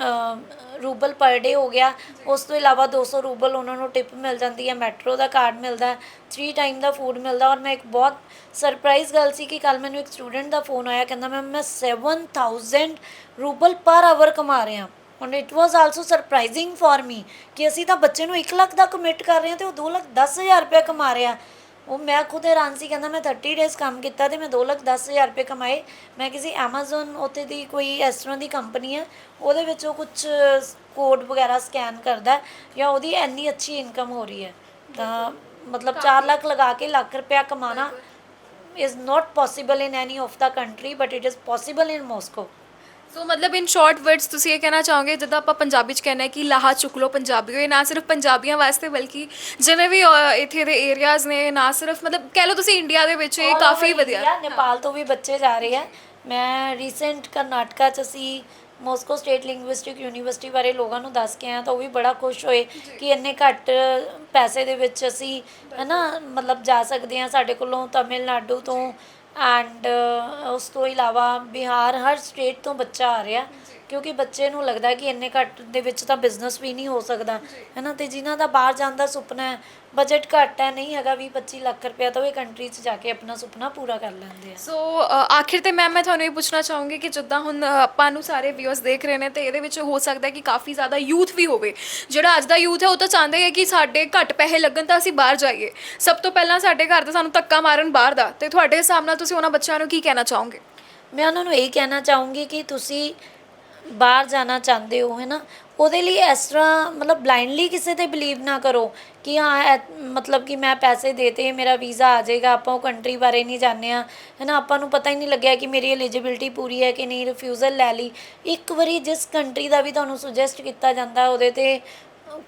ਅ, ਰੂਬਲ ਪਰ ਡੇ ਹੋ ਗਿਆ। ਉਸ ਤੋਂ ਇਲਾਵਾ 200 ਰੂਬਲ ਉਹਨਾਂ ਨੂੰ ਟਿਪ ਮਿਲ ਜਾਂਦੀ ਹੈ ਮੈਟਰੋ ਦਾ ਕਾਰਡ ਮਿਲਦਾ 3 ਟਾਈਮ ਦਾ ਫੂਡ ਮਿਲਦਾ। ਔਰ ਮੈਂ ਇੱਕ ਬਹੁਤ ਸਰਪ੍ਰਾਈਜ਼ ਗੱਲ ਸੀ ਕਿ ਕੱਲ ਮੈਨੂੰ ਇੱਕ ਸਟੂਡੈਂਟ ਦਾ ਫੋਨ ਆਇਆ ਕਹਿੰਦਾ ਮੈਮ ਮੈਂ 7000 ਰੂਬਲ ਪਰ ਆਵਰ ਕਮਾ ਰਿਹਾ। Or it was also surprising for me ਕਿ ਅਸੀਂ ਤਾਂ ਬੱਚੇ ਨੂੰ 1 ਲੱਖ ਦਾ ਕਮਿਟ ਕਰ ਰਹੇ ਹਾਂ ਤੇ ਉਹ 2 ਲੱਖ 10000 ਰੁਪਏ ਕਮਾ ਰਿਹਾ। ਉਹ ਮੈਂ ਖੁਦ ਹੈਰਾਨ ਸੀ ਕਹਿੰਦਾ ਮੈਂ 30 ਡੇਜ਼ ਕੰਮ ਕੀਤਾ ਤੇ ਮੈਂ 2 ਲੱਖ 10000 ਰੁਪਏ ਕਮਾਏ। ਮੈਂ ਕਿਸੇ Amazon ਉੱਤੇ ਦੀ ਕੋਈ ਇਸ ਤਰ੍ਹਾਂ ਦੀ ਕੰਪਨੀ ਹੈ ਉਹਦੇ ਵਿੱਚ ਉਹ ਕੁਝ ਕੋਡ ਵਗੈਰਾ ਸਕੈਨ ਕਰਦਾ ਜਾਂ ਉਹਦੀ ਇੰਨੀ ਅੱਛੀ ਇਨਕਮ ਹੋ ਰਹੀ ਹੈ। ਤਾਂ ਮਤਲਬ 4 ਲੱਖ ਲਗਾ ਕੇ ਲੱਖ ਰੁਪਇਆ Kamana is not possible in any of the country but it is possible in Moscow ਸੋ ਮਤਲਬ ਇਨ ਸ਼ਾਰਟ ਵਰਡਸ ਤੁਸੀਂ ਇਹ ਕਹਿਣਾ ਚਾਹੋਗੇ ਜਿੱਦਾਂ ਆਪਾਂ ਪੰਜਾਬੀ ਚ ਕਹਿੰਦੇ ਕਿ ਲਾਹਾ ਚੁੱਕ ਲੋ ਪੰਜਾਬੀਓ ਇਹ ਨਾ ਸਿਰਫ ਪੰਜਾਬੀਆਂ ਵਾਸਤੇ ਬਲਕਿ ਜਿਵੇਂ ਵੀ ਅ, ਇੱਥੇ ਦੇ ਏਰੀਆਜ਼ ਨੇ ਨਾ ਸਿਰਫ ਮਤਲਬ ਕਹਿ ਲਓ ਤੁਸੀਂ ਇੰਡੀਆ ਦੇ ਵਿੱਚ ਇਹ All ਕਾਫੀ ਵਧੀਆ India, ਨੇਪਾਲ ਤੋਂ ਵੀ ਬੱਚੇ ਜਾ ਰਹੇ ਆ ਮੈਂ ਰੀਸੈਂਟ ਕਰਨਾਟਕਾ ਚ ਅਸੀਂ ਮੋਸਕੋ ਸਟੇਟ ਲਿੰਗੁਇਸਟਿਕ ਯੂਨੀਵਰਸਿਟੀ ਬਾਰੇ ਲੋਕਾਂ ਨੂੰ ਦੱਸ ਕੇ ਆਇਆ ਤਾਂ ਉਹ ਵੀ ਬੜਾ ਖੁਸ਼ ਹੋਏ ਕਿ ਇੰਨੇ ਘੱਟ ਪੈਸੇ ਦੇ ਵਿੱਚ ਅਸੀਂ ਹਨਾ ਮਤਲਬ ਜਾ ਸਕਦੇ ਹਾਂ ਸਾਡੇ ਕੋਲੋਂ ਤਮਿਲਨਾਡੂ ਤੋਂ ਐਂਡ uh, ਉਸ ਤੋਂ ਇਲਾਵਾ ਬਿਹਾਰ ਹਰ ਸਟੇਟ ਤੋਂ ਬੱਚਾ ਆ ਰਿਹਾ। ਕਿਉਂਕਿ ਬੱਚੇ ਨੂੰ ਲੱਗਦਾ ਕਿ ਇੰਨੇ ਘੱਟ ਦੇ ਵਿੱਚ ਤਾਂ ਬਿਜ਼ਨਸ ਵੀ ਨਹੀਂ ਹੋ ਸਕਦਾ। ਹੈਨਾ? ਤੇ ਜਿਨ੍ਹਾਂ ਦਾ ਬਾਹਰ ਜਾਣ ਦਾ ਸੁਪਨਾ ਹੈ ਬਜਟ ਘੱਟ ਹੈ ਨਹੀਂ ਹੈਗਾ 20 25 ਲੱਖ ਰੁਪਇਆ ਤਾਂ ਉਹ ਇਹ ਕੰਟਰੀ 'ਚ ਜਾ ਕੇ ਆਪਣਾ ਸੁਪਨਾ ਪੂਰਾ ਕਰ ਲੈਂਦੇ ਆ। ਸੋ ਆਖਿਰ ਤੇ ਮੈਮ ਮੈਂ ਤੁਹਾਨੂੰ ਇਹ ਪੁੱਛਣਾ ਚਾਹੂੰਗੀ ਕਿ ਜਿੱਦਾਂ ਹੁਣ ਆਪਾਂ ਨੂੰ ਸਾਰੇ ਵਿਊਅਰਸ ਦੇਖ ਰਹੇ ਨੇ ਤੇ ਇਹਦੇ ਵਿੱਚ ਹੋ ਸਕਦਾ ਹੈ ਕਿ ਕਾਫੀ ਜ਼ਿਆਦਾ ਯੂਥ ਵੀ ਹੋਵੇ। ਜਿਹੜਾ ਅੱਜ ਦਾ ਯੂਥ ਹੈ ਉਹ ਤਾਂ ਚਾਹੁੰਦਾ ਹੀ ਹੈ ਕਿ ਸਾਡੇ ਘੱਟ ਪੈਸੇ ਲੱਗਣ ਤਾਂ ਅਸੀਂ ਬਾਹਰ ਜਾਈਏ। ਸਭ ਤੋਂ ਪਹਿਲਾਂ ਸਾਡੇ ਘਰ ਦੇ ਸਾਨੂੰ ਧੱਕਾ ਮਾਰਨ ਬਾਹਰ ਦਾ। ਤੇ ਤੁਹਾਡੇ ਹਿਸਾਬ ਨਾਲ ਤੁਸੀਂ ਉਹਨਾਂ ਬੱਚਿਆਂ ਨੂੰ ਕੀ ਕਹਿਣਾ ਚਾਹੋਗੇ? ਮੈਂ ਉਹਨਾਂ ਨੂੰ ਇਹ ਕਹਿਣਾ ਚਾਹੂੰਗੀ ਕਿ ਤੁਸੀਂ ਬਾਹਰ ਜਾਣਾ ਚਾਹੁੰਦੇ ਹੋ, ਹੈ ਨਾ? ਉਹਦੇ ਲਈ ਇਸ ਤਰ੍ਹਾਂ, ਮਤਲਬ ਬਲਾਈਂਡਲੀ ਕਿਸੇ ਤੇ ਬਿਲੀਵ ਨਾ ਕਰੋ ਕਿ ਹਾਂ ਇਹ- ਮਤਲਬ ਕਿ ਮੈਂ ਪੈਸੇ ਦੇਤੇ ਮੇਰਾ ਵੀਜ਼ਾ ਆ ਜਾਏਗਾ, ਆਪਾਂ ਉਹ ਕੰਟਰੀ ਬਾਰੇ ਨਹੀਂ ਜਾਣਦੇ ਆ ਹੈਨਾ ਆਪਾਂ ਨੂੰ ਪਤਾ ਹੀ ਨਹੀਂ ਲੱਗਿਆ ਕਿ ਮੇਰੀ ਐਲੀਜੀਬਿਲਟੀ ਪੂਰੀ ਹੈ ਕਿ ਨਹੀਂ ਰਿਫਿਊਜ਼ਲ ਲੈ ਲਈ। ਇੱਕ ਵਾਰੀ ਜਿਸ ਕੰਟਰੀ ਦਾ ਵੀ ਤੁਹਾਨੂੰ ਸੁਜੈਸਟ ਕੀਤਾ ਜਾਂਦਾ ਉਹਦੇ ਤੇ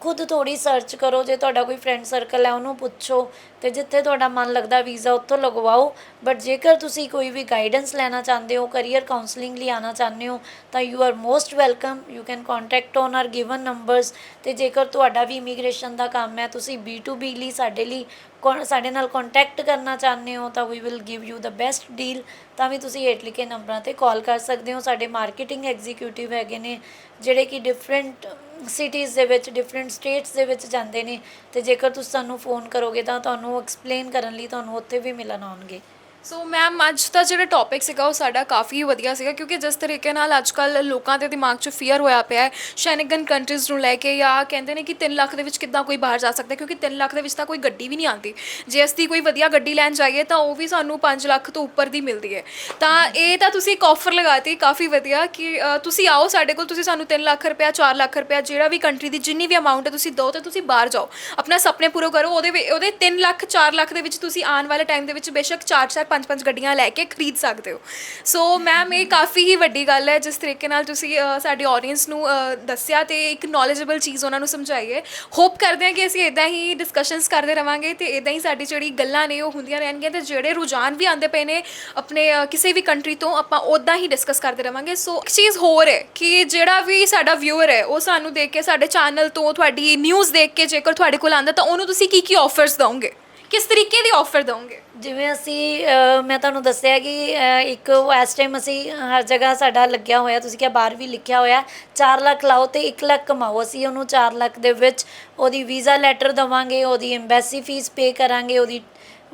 ਖੁਦ ਥੋੜੀ ਸਰਚ ਕਰੋ, ਜੇ ਤੁਹਾਡਾ ਕੋਈ ਫਰੈਂਡ ਸਰਕਲ ਹੈ, ਉਹਨੂੰ ਪੁੱਛੋ ਤੇ ਜਿੱਥੇ ਤੁਹਾਡਾ ਮਨ ਲੱਗਦਾ ਵੀਜ਼ਾ ਉੱਥੋਂ ਲਗਵਾਓ। ਬਟ ਜੇਕਰ ਤੁਸੀਂ ਕੋਈ ਵੀ ਗਾਈਡੈਂਸ ਲੈਣਾ ਚਾਹੁੰਦੇ ਹੋ ਕੈਰੀਅਰ ਕਾਉਂਸਲਿੰਗ ਲਈ ਆਣਾ ਚਾਹੁੰਦੇ ਹੋ, ਤਾਂ you are most welcome you can contact on our given numbers ਤੇ ਜੇਕਰ ਤੁਹਾਡਾ ਵੀ ਇਮੀਗ੍ਰੇਸ਼ਨ ਦਾ ਕੰਮ ਹੈ, ਤੁਸੀਂ B2B ਲਈ ਸਾਡੇ ਲਈ ਕੌਣ- ਸਾਡੇ ਨਾਲ ਕੰਟੈਕਟ ਕਰਨਾ ਚਾਹੁੰਦੇ ਹੋ, ਤਾਂ we will give you the best deal ਤਾਂ ਵੀ ਤੁਸੀਂ ਹੇਠ ਲਿਖੇ ਨੰਬਰਾਂ ਤੇ ਕਾਲ ਕਰ ਸਕਦੇ ਹੋ। ਸਾਡੇ ਮਾਰਕੀਟਿੰਗ ਐਗਜ਼ੀਕਿਊਟਿਵ ਹੈਗੇ ਨੇ, ਜਿਹੜੇ ਕਿ ਡਿਫਰੈਂਟ ਸਿਟੀਜ਼ ਦੇ ਵਿੱਚ ਡਿਫਰੈਂਟ ਸਟੇਟਸ ਦੇ ਵਿੱਚ ਜਾਂਦੇ ਨੇ ਅਤੇ ਜੇਕਰ ਤੁਸੀਂ ਸਾਨੂੰ ਫੋਨ ਕਰੋਗੇ ਤਾਂ ਤੁਹਾਨੂੰ ਐਕਸਪਲੇਨ ਕਰਨ ਲਈ ਤੁਹਾਨੂੰ ਉੱਥੇ ਵੀ ਮਿਲਣ ਆਉਣਗੇ। ਸੋ ਮੈਮ ਅੱਜ ਦਾ ਜਿਹੜਾ ਟੌਪਿਕ ਸੀਗਾ ਉਹ ਸਾਡਾ ਕਾਫੀ ਵਧੀਆ ਸੀਗਾ ਕਿਉਂਕਿ ਜਿਸ ਤਰੀਕੇ ਨਾਲ ਅੱਜ ਅੱਜਕੱਲ ਲੋਕਾਂ ਦੇ ਦਿਮਾਗ 'ਚ ਫੀਅਰ ਹੋਇਆ ਪਿਆ ਹੈ ਸ਼ੈਨਗਨ ਕੰਟਰੀਜ਼ ਨੂੰ ਲੈ ਕੇ ਜਾਂ ਕਹਿੰਦੇ ਨੇ ਕਿ 3 ਲੱਖ ਦੇ ਵਿੱਚ ਕਿੱਦਾਂ ਕੋਈ ਬਾਹਰ ਜਾ ਸਕਦਾ ਹੈ, ਕਿਉਂਕਿ 3 ਲੱਖ ਦੇ ਵਿੱਚ ਤਾਂ ਕੋਈ ਗੱਡੀ ਵੀ ਨਹੀਂ ਆਉਂਦੀ। ਜੇ ਅਸੀਂ ਕੋਈ ਵਧੀਆ ਗੱਡੀ ਲੈਣ ਜਾਈਏ ਤਾਂ ਉਹ ਵੀ ਸਾਨੂੰ 5 ਲੱਖ ਤੋਂ ਉੱਪਰ ਦੀ ਮਿਲਦੀ ਹੈ। ਤਾਂ ਇਹ ਤਾਂ ਤੁਸੀਂ ਇੱਕ ਆਫਰ ਲਗਾਤੀ ਕਾਫੀ ਵਧੀਆ ਕਿ ਅ, ਤੁਸੀਂ ਆਓ ਸਾਡੇ ਕੋਲ ਤੁਸੀਂ ਸਾਨੂੰ 3 ਲੱਖ ਰੁਪਇਆ 4 ਲੱਖ ਰੁਪਇਆ ਜਿਹੜਾ ਵੀ ਕੰਟਰੀ ਦੀ ਜਿੰਨੀ ਵੀ ਅਮਾਉਂਟ ਹੈ ਤੁਸੀਂ ਦਿਓ ਤੇ ਤੁਸੀਂ ਬਾਹਰ ਜਾਓ। ਆਪਣਾ ਸੁਪਨੇ ਪੂਰੇ ਕਰੋ ਉਹਦੇ ਵਿੱਚ- ਉਹਦੇ 3 ਲੱਖ 4 ਲੱਖ ਦੇ ਵਿੱਚ ਤੁਸੀਂ ਆਉਣ ਵਾਲੇ ਟਾਈਮ ਦੇ ਵਿੱਚ ਬੇਸ਼ੱਕ 4 4 5 5 ਗੱਡੀਆਂ ਲੈ ਕੇ ਖਰੀਦ ਸਕਦੇ ਹੋ। ਸੋ ਮੈਮ ਇਹ ਕਾਫੀ ਹੀ ਵੱਡੀ ਗੱਲ ਹੈ ਜਿਸ ਤਰੀਕੇ ਨਾਲ ਤੁਸੀਂ ਅ, ਸਾਡੀ ਆਡੀਅנס ਨੂੰ ਅ, ਦੱਸਿਆ ਤੇ ਇੱਕ ਨੌਲੇਜੇਬਲ ਚੀਜ਼ ਉਹਨਾਂ ਨੂੰ ਸਮਝਾਈਏ ਹੋਪ ਕਰਦੇ ਹਾਂ ਕਿ ਅਸੀਂ ਇਦਾਂ ਹੀ ਡਿਸਕਸ਼ਨਸ ਕਰਦੇ ਰਵਾਂਗੇ ਤੇ ਇਦਾਂ ਹੀ ਸਾਡੀ ਜਿਹੜੀ ਗੱਲਾਂ ਨੇ ਉਹ ਹੁੰਦੀਆਂ ਰਹਿਣਗੀਆਂ ਤੇ ਜਿਹੜੇ ਰੁਝਾਨ ਵੀ ਆਉਂਦੇ ਪਏ ਨੇ ਆਪਣੇ ਅ, ਕਿਸੇ ਵੀ ਕੰਟਰੀ ਤੋਂ ਆਪਾਂ ਉਦਾਂ ਹੀ ਡਿਸਕਸ ਕਰਦੇ ਰਵਾਂਗੇ। ਸੋ ਇੱਕ ਚੀਜ਼ ਹੋਰ ਹੈ ਕਿ ਜਿਹੜਾ ਵੀ ਸਾਡਾ ਵਿਊਅਰ ਹੈ ਉਹ ਸਾਨੂੰ ਦੇਖ ਕੇ ਸਾਡੇ ਚੈਨਲ ਤੋਂ ਤੁਹਾਡੀ ਨਿਊਜ਼ ਦੇਖ ਕੇ ਜੇਕਰ ਤੁਹਾਡੇ ਕੋਲ ਆਂਦਾ ਤਾਂ ਉਹਨੂੰ ਤੁਸੀਂ ਕੀ ਕੀ ਆਫਰਸ ਦਵੋਗੇ ਕਿਸ ਤਰੀਕੇ ਦੀ ਆਫਰ ਦਵੋਗੇ? ਜਿਵੇਂ ਅਸੀਂ ਅ, ਮੈਂ ਤੁਹਾਨੂੰ ਦੱਸਿਆ ਕਿ ਅ, ਇੱਕ ਇਸ ਟਾਈਮ ਅਸੀਂ ਹਰ ਜਗ੍ਹਾ ਸਾਡਾ ਲੱਗਿਆ ਹੋਇਆ ਤੁਸੀਂ ਕਿਹਾ ਬਾਹਰ ਵੀ ਲਿਖਿਆ ਹੋਇਆ 4 ਲੱਖ ਲਾਓ ਤੇ 1 ਲੱਖ ਕਮਾਓ। ਅਸੀਂ ਉਹਨੂੰ 4 ਲੱਖ ਦੇ ਵਿੱਚ ਉਹਦੀ ਵੀਜ਼ਾ ਲੈਟਰ ਦਵਾਂਗੇ ਉਹਦੀ ਐਮਬੈਸੀ ਫੀਸ ਪੇ ਕਰਾਂਗੇ ਉਹਦੀ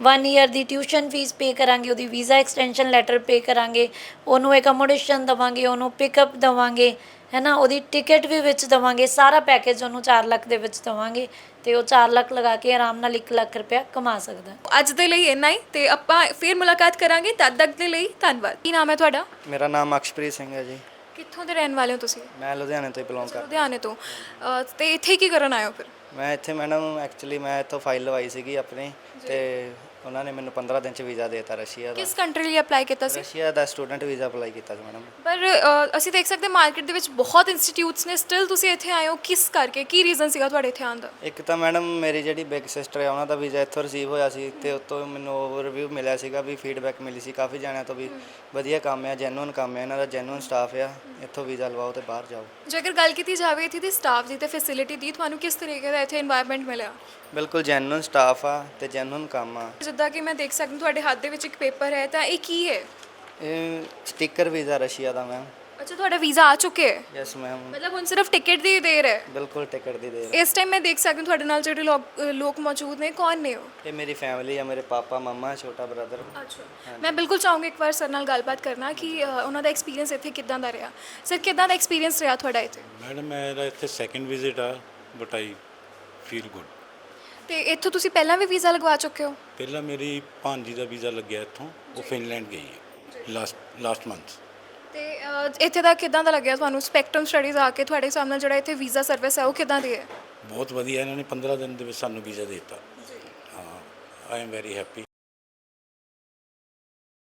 1 ਈਅਰ ਦੀ ਟਿਊਸ਼ਨ ਫੀਸ ਪੇ ਕਰਾਂਗੇ ਉਹਦੀ ਵੀਜ਼ਾ ਐਕਸਟੈਂਸ਼ਨ ਲੈਟਰ ਪੇ ਕਰਾਂਗੇ ਉਹਨੂੰ ਐਕਮੋਡੇਸ਼ਨ ਦਵਾਂਗੇ ਉਹਨੂੰ ਪਿਕਅਪ ਦਵਾਂਗੇ ਹੈ ਨਾ ਉਹਦੀ ਟਿਕਟ ਵੀ ਵਿੱਚ ਦਵਾਂਗੇ ਸਾਰਾ ਪੈਕੇਜ ਉਹਨੂੰ 4 ਲੱਖ ਦੇ ਵਿੱਚ ਦਵਾਂਗੇ। ਤੇ ਉਹ 4 ਲੱਖ ਲਗਾ ਕੇ ਆਰਾਮ ਨਾਲ 1 ਲੱਖ ਰੁਪਇਆ ਕਮਾ ਸਕਦਾ। ਅੱਜ ਦੇ ਲਈ ਇੰਨਾ ਹੀ ਤੇ ਆਪਾਂ ਫਿਰ ਮੁਲਾਕਾਤ ਕਰਾਂਗੇ। ਤਦ ਤੱਕ ਦੇ ਲਈ ਧੰਨਵਾਦ। ਕੀ ਨਾਮ ਹੈ ਤੁਹਾਡਾ? ਮੇਰਾ ਨਾਮ ਅਕਸ਼ਪ੍ਰੀਤ ਸਿੰਘ ਹੈ ਜੀ। ਕਿੱਥੋਂ ਦੇ ਰਹਿਣ ਵਾਲੇ ਹੋ ਤੁਸੀਂ? ਮੈਂ ਲੁਧਿਆਣੇ ਤੋਂ ਹੀ ਬਿਲੋਂਗ ਕਰਦਾ ਲੁਧਿਆਣੇ ਤੋਂ। ਅਹ ਤੇ ਇੱਥੇ ਕੀ ਕਰਨ ਆਏ ਹੋ ਫਿਰ? ਮੈਂ ਇੱਥੇ ਮੈਡਮ ਐਕਚੁਅਲੀ ਮੈਂ ਇੱਥੋਂ ਫਾਈਲ ਲਵਾਈ ਸੀਗੀ ਆਪਣੀ ਤੇ ਉਹਨਾਂ ਨੇ ਮੈਨੂੰ 15 ਦਿਨ ਚ ਵੀਜ਼ਾ ਦੇਤਾ ਰਸ਼ੀਆ ਦਾ। ਕਿਸ ਕੰਟਰੀ ਲਈ ਅਪਲਾਈ ਕੀਤਾ ਸੀ? ਰਸ਼ੀਆ ਦਾ ਸਟੂਡੈਂਟ ਵੀਜ਼ਾ ਅਪਲਾਈ ਕੀਤਾ ਸੀ ਮੈਡਮ। ਪਰ ਅ, ਅਸੀਂ ਦੇਖ ਸਕਦੇ ਮਾਰਕੀਟ ਦੇ ਵਿੱਚ ਬਹੁਤ ਇੰਸਟੀਟਿਊਟਸ ਨੇ ਸਟਿਲ ਤੁਸੀਂ ਇੱਥੇ ਆਏ ਹੋ ਕਿਸ ਕਰਕੇ ਕੀ ਰੀਜ਼ਨ ਸੀਗਾ ਤੁਹਾਡੇ ਇੱਥੇ ਆਉਣ ਦਾ? ਇੱਕ ਤਾਂ ਮੈਡਮ ਮੇਰੀ ਜਿਹੜੀ ਬਿਗ ਸਿਸਟਰ ਹੈ ਉਹਨਾਂ ਦਾ ਵੀਜ਼ਾ ਇੱਥੋਂ ਰਿਸੀਵ ਹੋਇਆ ਸੀ ਤੇ ਉਤੋਂ ਮੈਨੂੰ ਰਿਵਿਊ ਮਿਲਿਆ ਸੀਗਾ ਵੀ ਫੀਡਬੈਕ ਮਿਲੀ ਸੀ ਕਾਫੀ ਜਣਿਆਂ ਤੋਂ ਵੀ ਵਧੀਆ ਕੰਮ ਆ ਜੈਨੂਨ ਕੰਮ ਆ ਇਹਨਾਂ ਦਾ ਜੈਨੂਨ ਸਟਾਫ ਆ ਇੱਥੋਂ ਵੀਜ਼ਾ ਲਵਾਓ ਤੇ ਬਾਹਰ ਜਾਓ। ਜੇਕਰ ਗੱਲ ਕੀਤੀ ਜਾਵੇ ਇੱਥੇ ਦੇ ਸਟਾਫ ਦੀ ਤੇ ਫੈਸਿਲਿਟੀ ਦੀ ਤੁਹਾਨੂੰ ਕਿਸ ਤਰੀਕੇ ਦਾ ਇੱਥੇ এনवायरमेंट ਮਿਲਿਆ? ਬਿਲਕੁਲ ਜੈਨੂਨ ਸਟਾਫ ਆ ਤੇ ਜੈਨੂਨ ਕੰਮ ਆ। ਜਿੱਦਾਂ ਕਿ ਮੈਂ ਦੇਖ ਸਕਦੀ ਤੁਹਾਡੇ ਹੱਥ ਦੇ ਵਿੱਚ ਇੱਕ ਪੇਪਰ ਹੈ ਤਾਂ ਇਹ ਕੀ ਹੈ? ਇਹ ਸਟicker ਵੀਜ਼ਾ ਰਸ਼ੀਆ ਦਾ ਮੈਮ ਅੱਛਾ ਤੁਹਾਡਾ ਵੀਜ਼ਾ ਆ ਚੁੱਕਿਆ ਹੈ? ਯੈਸ ਮੈਮ ਮਤਲਬ ਹੁਣ ਸਿਰਫ ਟਿਕਟ ਦੀ ਦੇਰ ਹੈ? ਬਿਲਕੁਲ ਟਿਕਟ ਦੀ ਦੇਰ ਇਸ ਟਾਈਮ ਮੈਂ ਦੇਖ ਸਕਦੀ ਹਾਂ ਤੁਹਾਡੇ ਨਾਲ ਜਿਹੜੇ ਲੋਕ ਅ, ਲੋਕ ਮੌਜੂਦ ਨੇ ਕੌਣ ਨੇ ਉਹ? ਇਹ ਮੇਰੀ ਫੈਮਿਲੀ ਆ ਮੇਰੇ ਪਾਪਾ ਮਮਾ ਛੋਟਾ ਬ੍ਰਦਰ ਅੱਛਾ। ਮੈਂ ਬਿਲਕੁਲ ਚਾਹੂੰਗੀ ਇੱਕ ਵਾਰ ਸਰ ਨਾਲ ਗੱਲਬਾਤ ਕਰਨਾ ਕਿ ਅ, ਉਹਨਾਂ ਦਾ ਐਕਸਪੀਰੀਅੰਸ ਇੱਥੇ ਕਿੱਦਾਂ ਦਾ ਰਿਹਾ? ਸਰ ਕਿੱਦਾਂ ਦਾ ਐਕਸਪੀਰੀਅੰਸ ਰਿਹਾ ਤੁਹਾਡਾ ਇੱਥੇ? ਮੈਡਮ ਮੇਰਾ ਇੱਥੇ ਸੈਕਿੰਡ ਵਿਜ਼ਿਟ ਆ ਬਟ ਆਈ ਫੀਲ ਗੁੱਡ ਤੇ ਇੱਥੋਂ ਤੁਸੀਂ ਪਹਿਲਾਂ ਵੀ ਵੀਜ਼ਾ ਲਗਵਾ ਚੁੱਕੇ ਹੋ? ਪਹਿਲਾਂ ਮੇਰੀ ਭਾਂਜੀ ਦਾ ਵੀਜ਼ਾ ਲੱਗਿਆ ਇੱਥੋਂ ਉਹ ਫਿਨਲੈਂਡ ਗਈ ਹੈ। ਲਾਸਟ ਲਾਸਟ ਮੰਥ ਤੇ ਇੱਥੇ ਦਾ ਕਿੱਦਾਂ ਦਾ ਲੱਗਿਆ ਤੁਹਾਨੂੰ? ਸਪੈਕਟਰਮ ਸਟੱਡੀਜ਼ ਆ ਕੇ ਤੁਹਾਡੇ ਸਾਹਮਣੇ ਜਿਹੜਾ ਇੱਥੇ ਵੀਜ਼ਾ ਸਰਵਿਸ ਹੈ ਉਹ ਕਿੱਦਾਂ ਦੀ ਹੈ? ਬਹੁਤ ਵਧੀਆ ਇਹਨਾਂ ਨੇ 15 ਦਿਨ ਦੇ ਵਿੱਚ ਸਾਨੂੰ ਵੀਜ਼ਾ ਦੇ ਦਿੱਤਾ। ਹਾਂ ਆਈ ਐਮ ਵੈਰੀ ਹੈਪੀ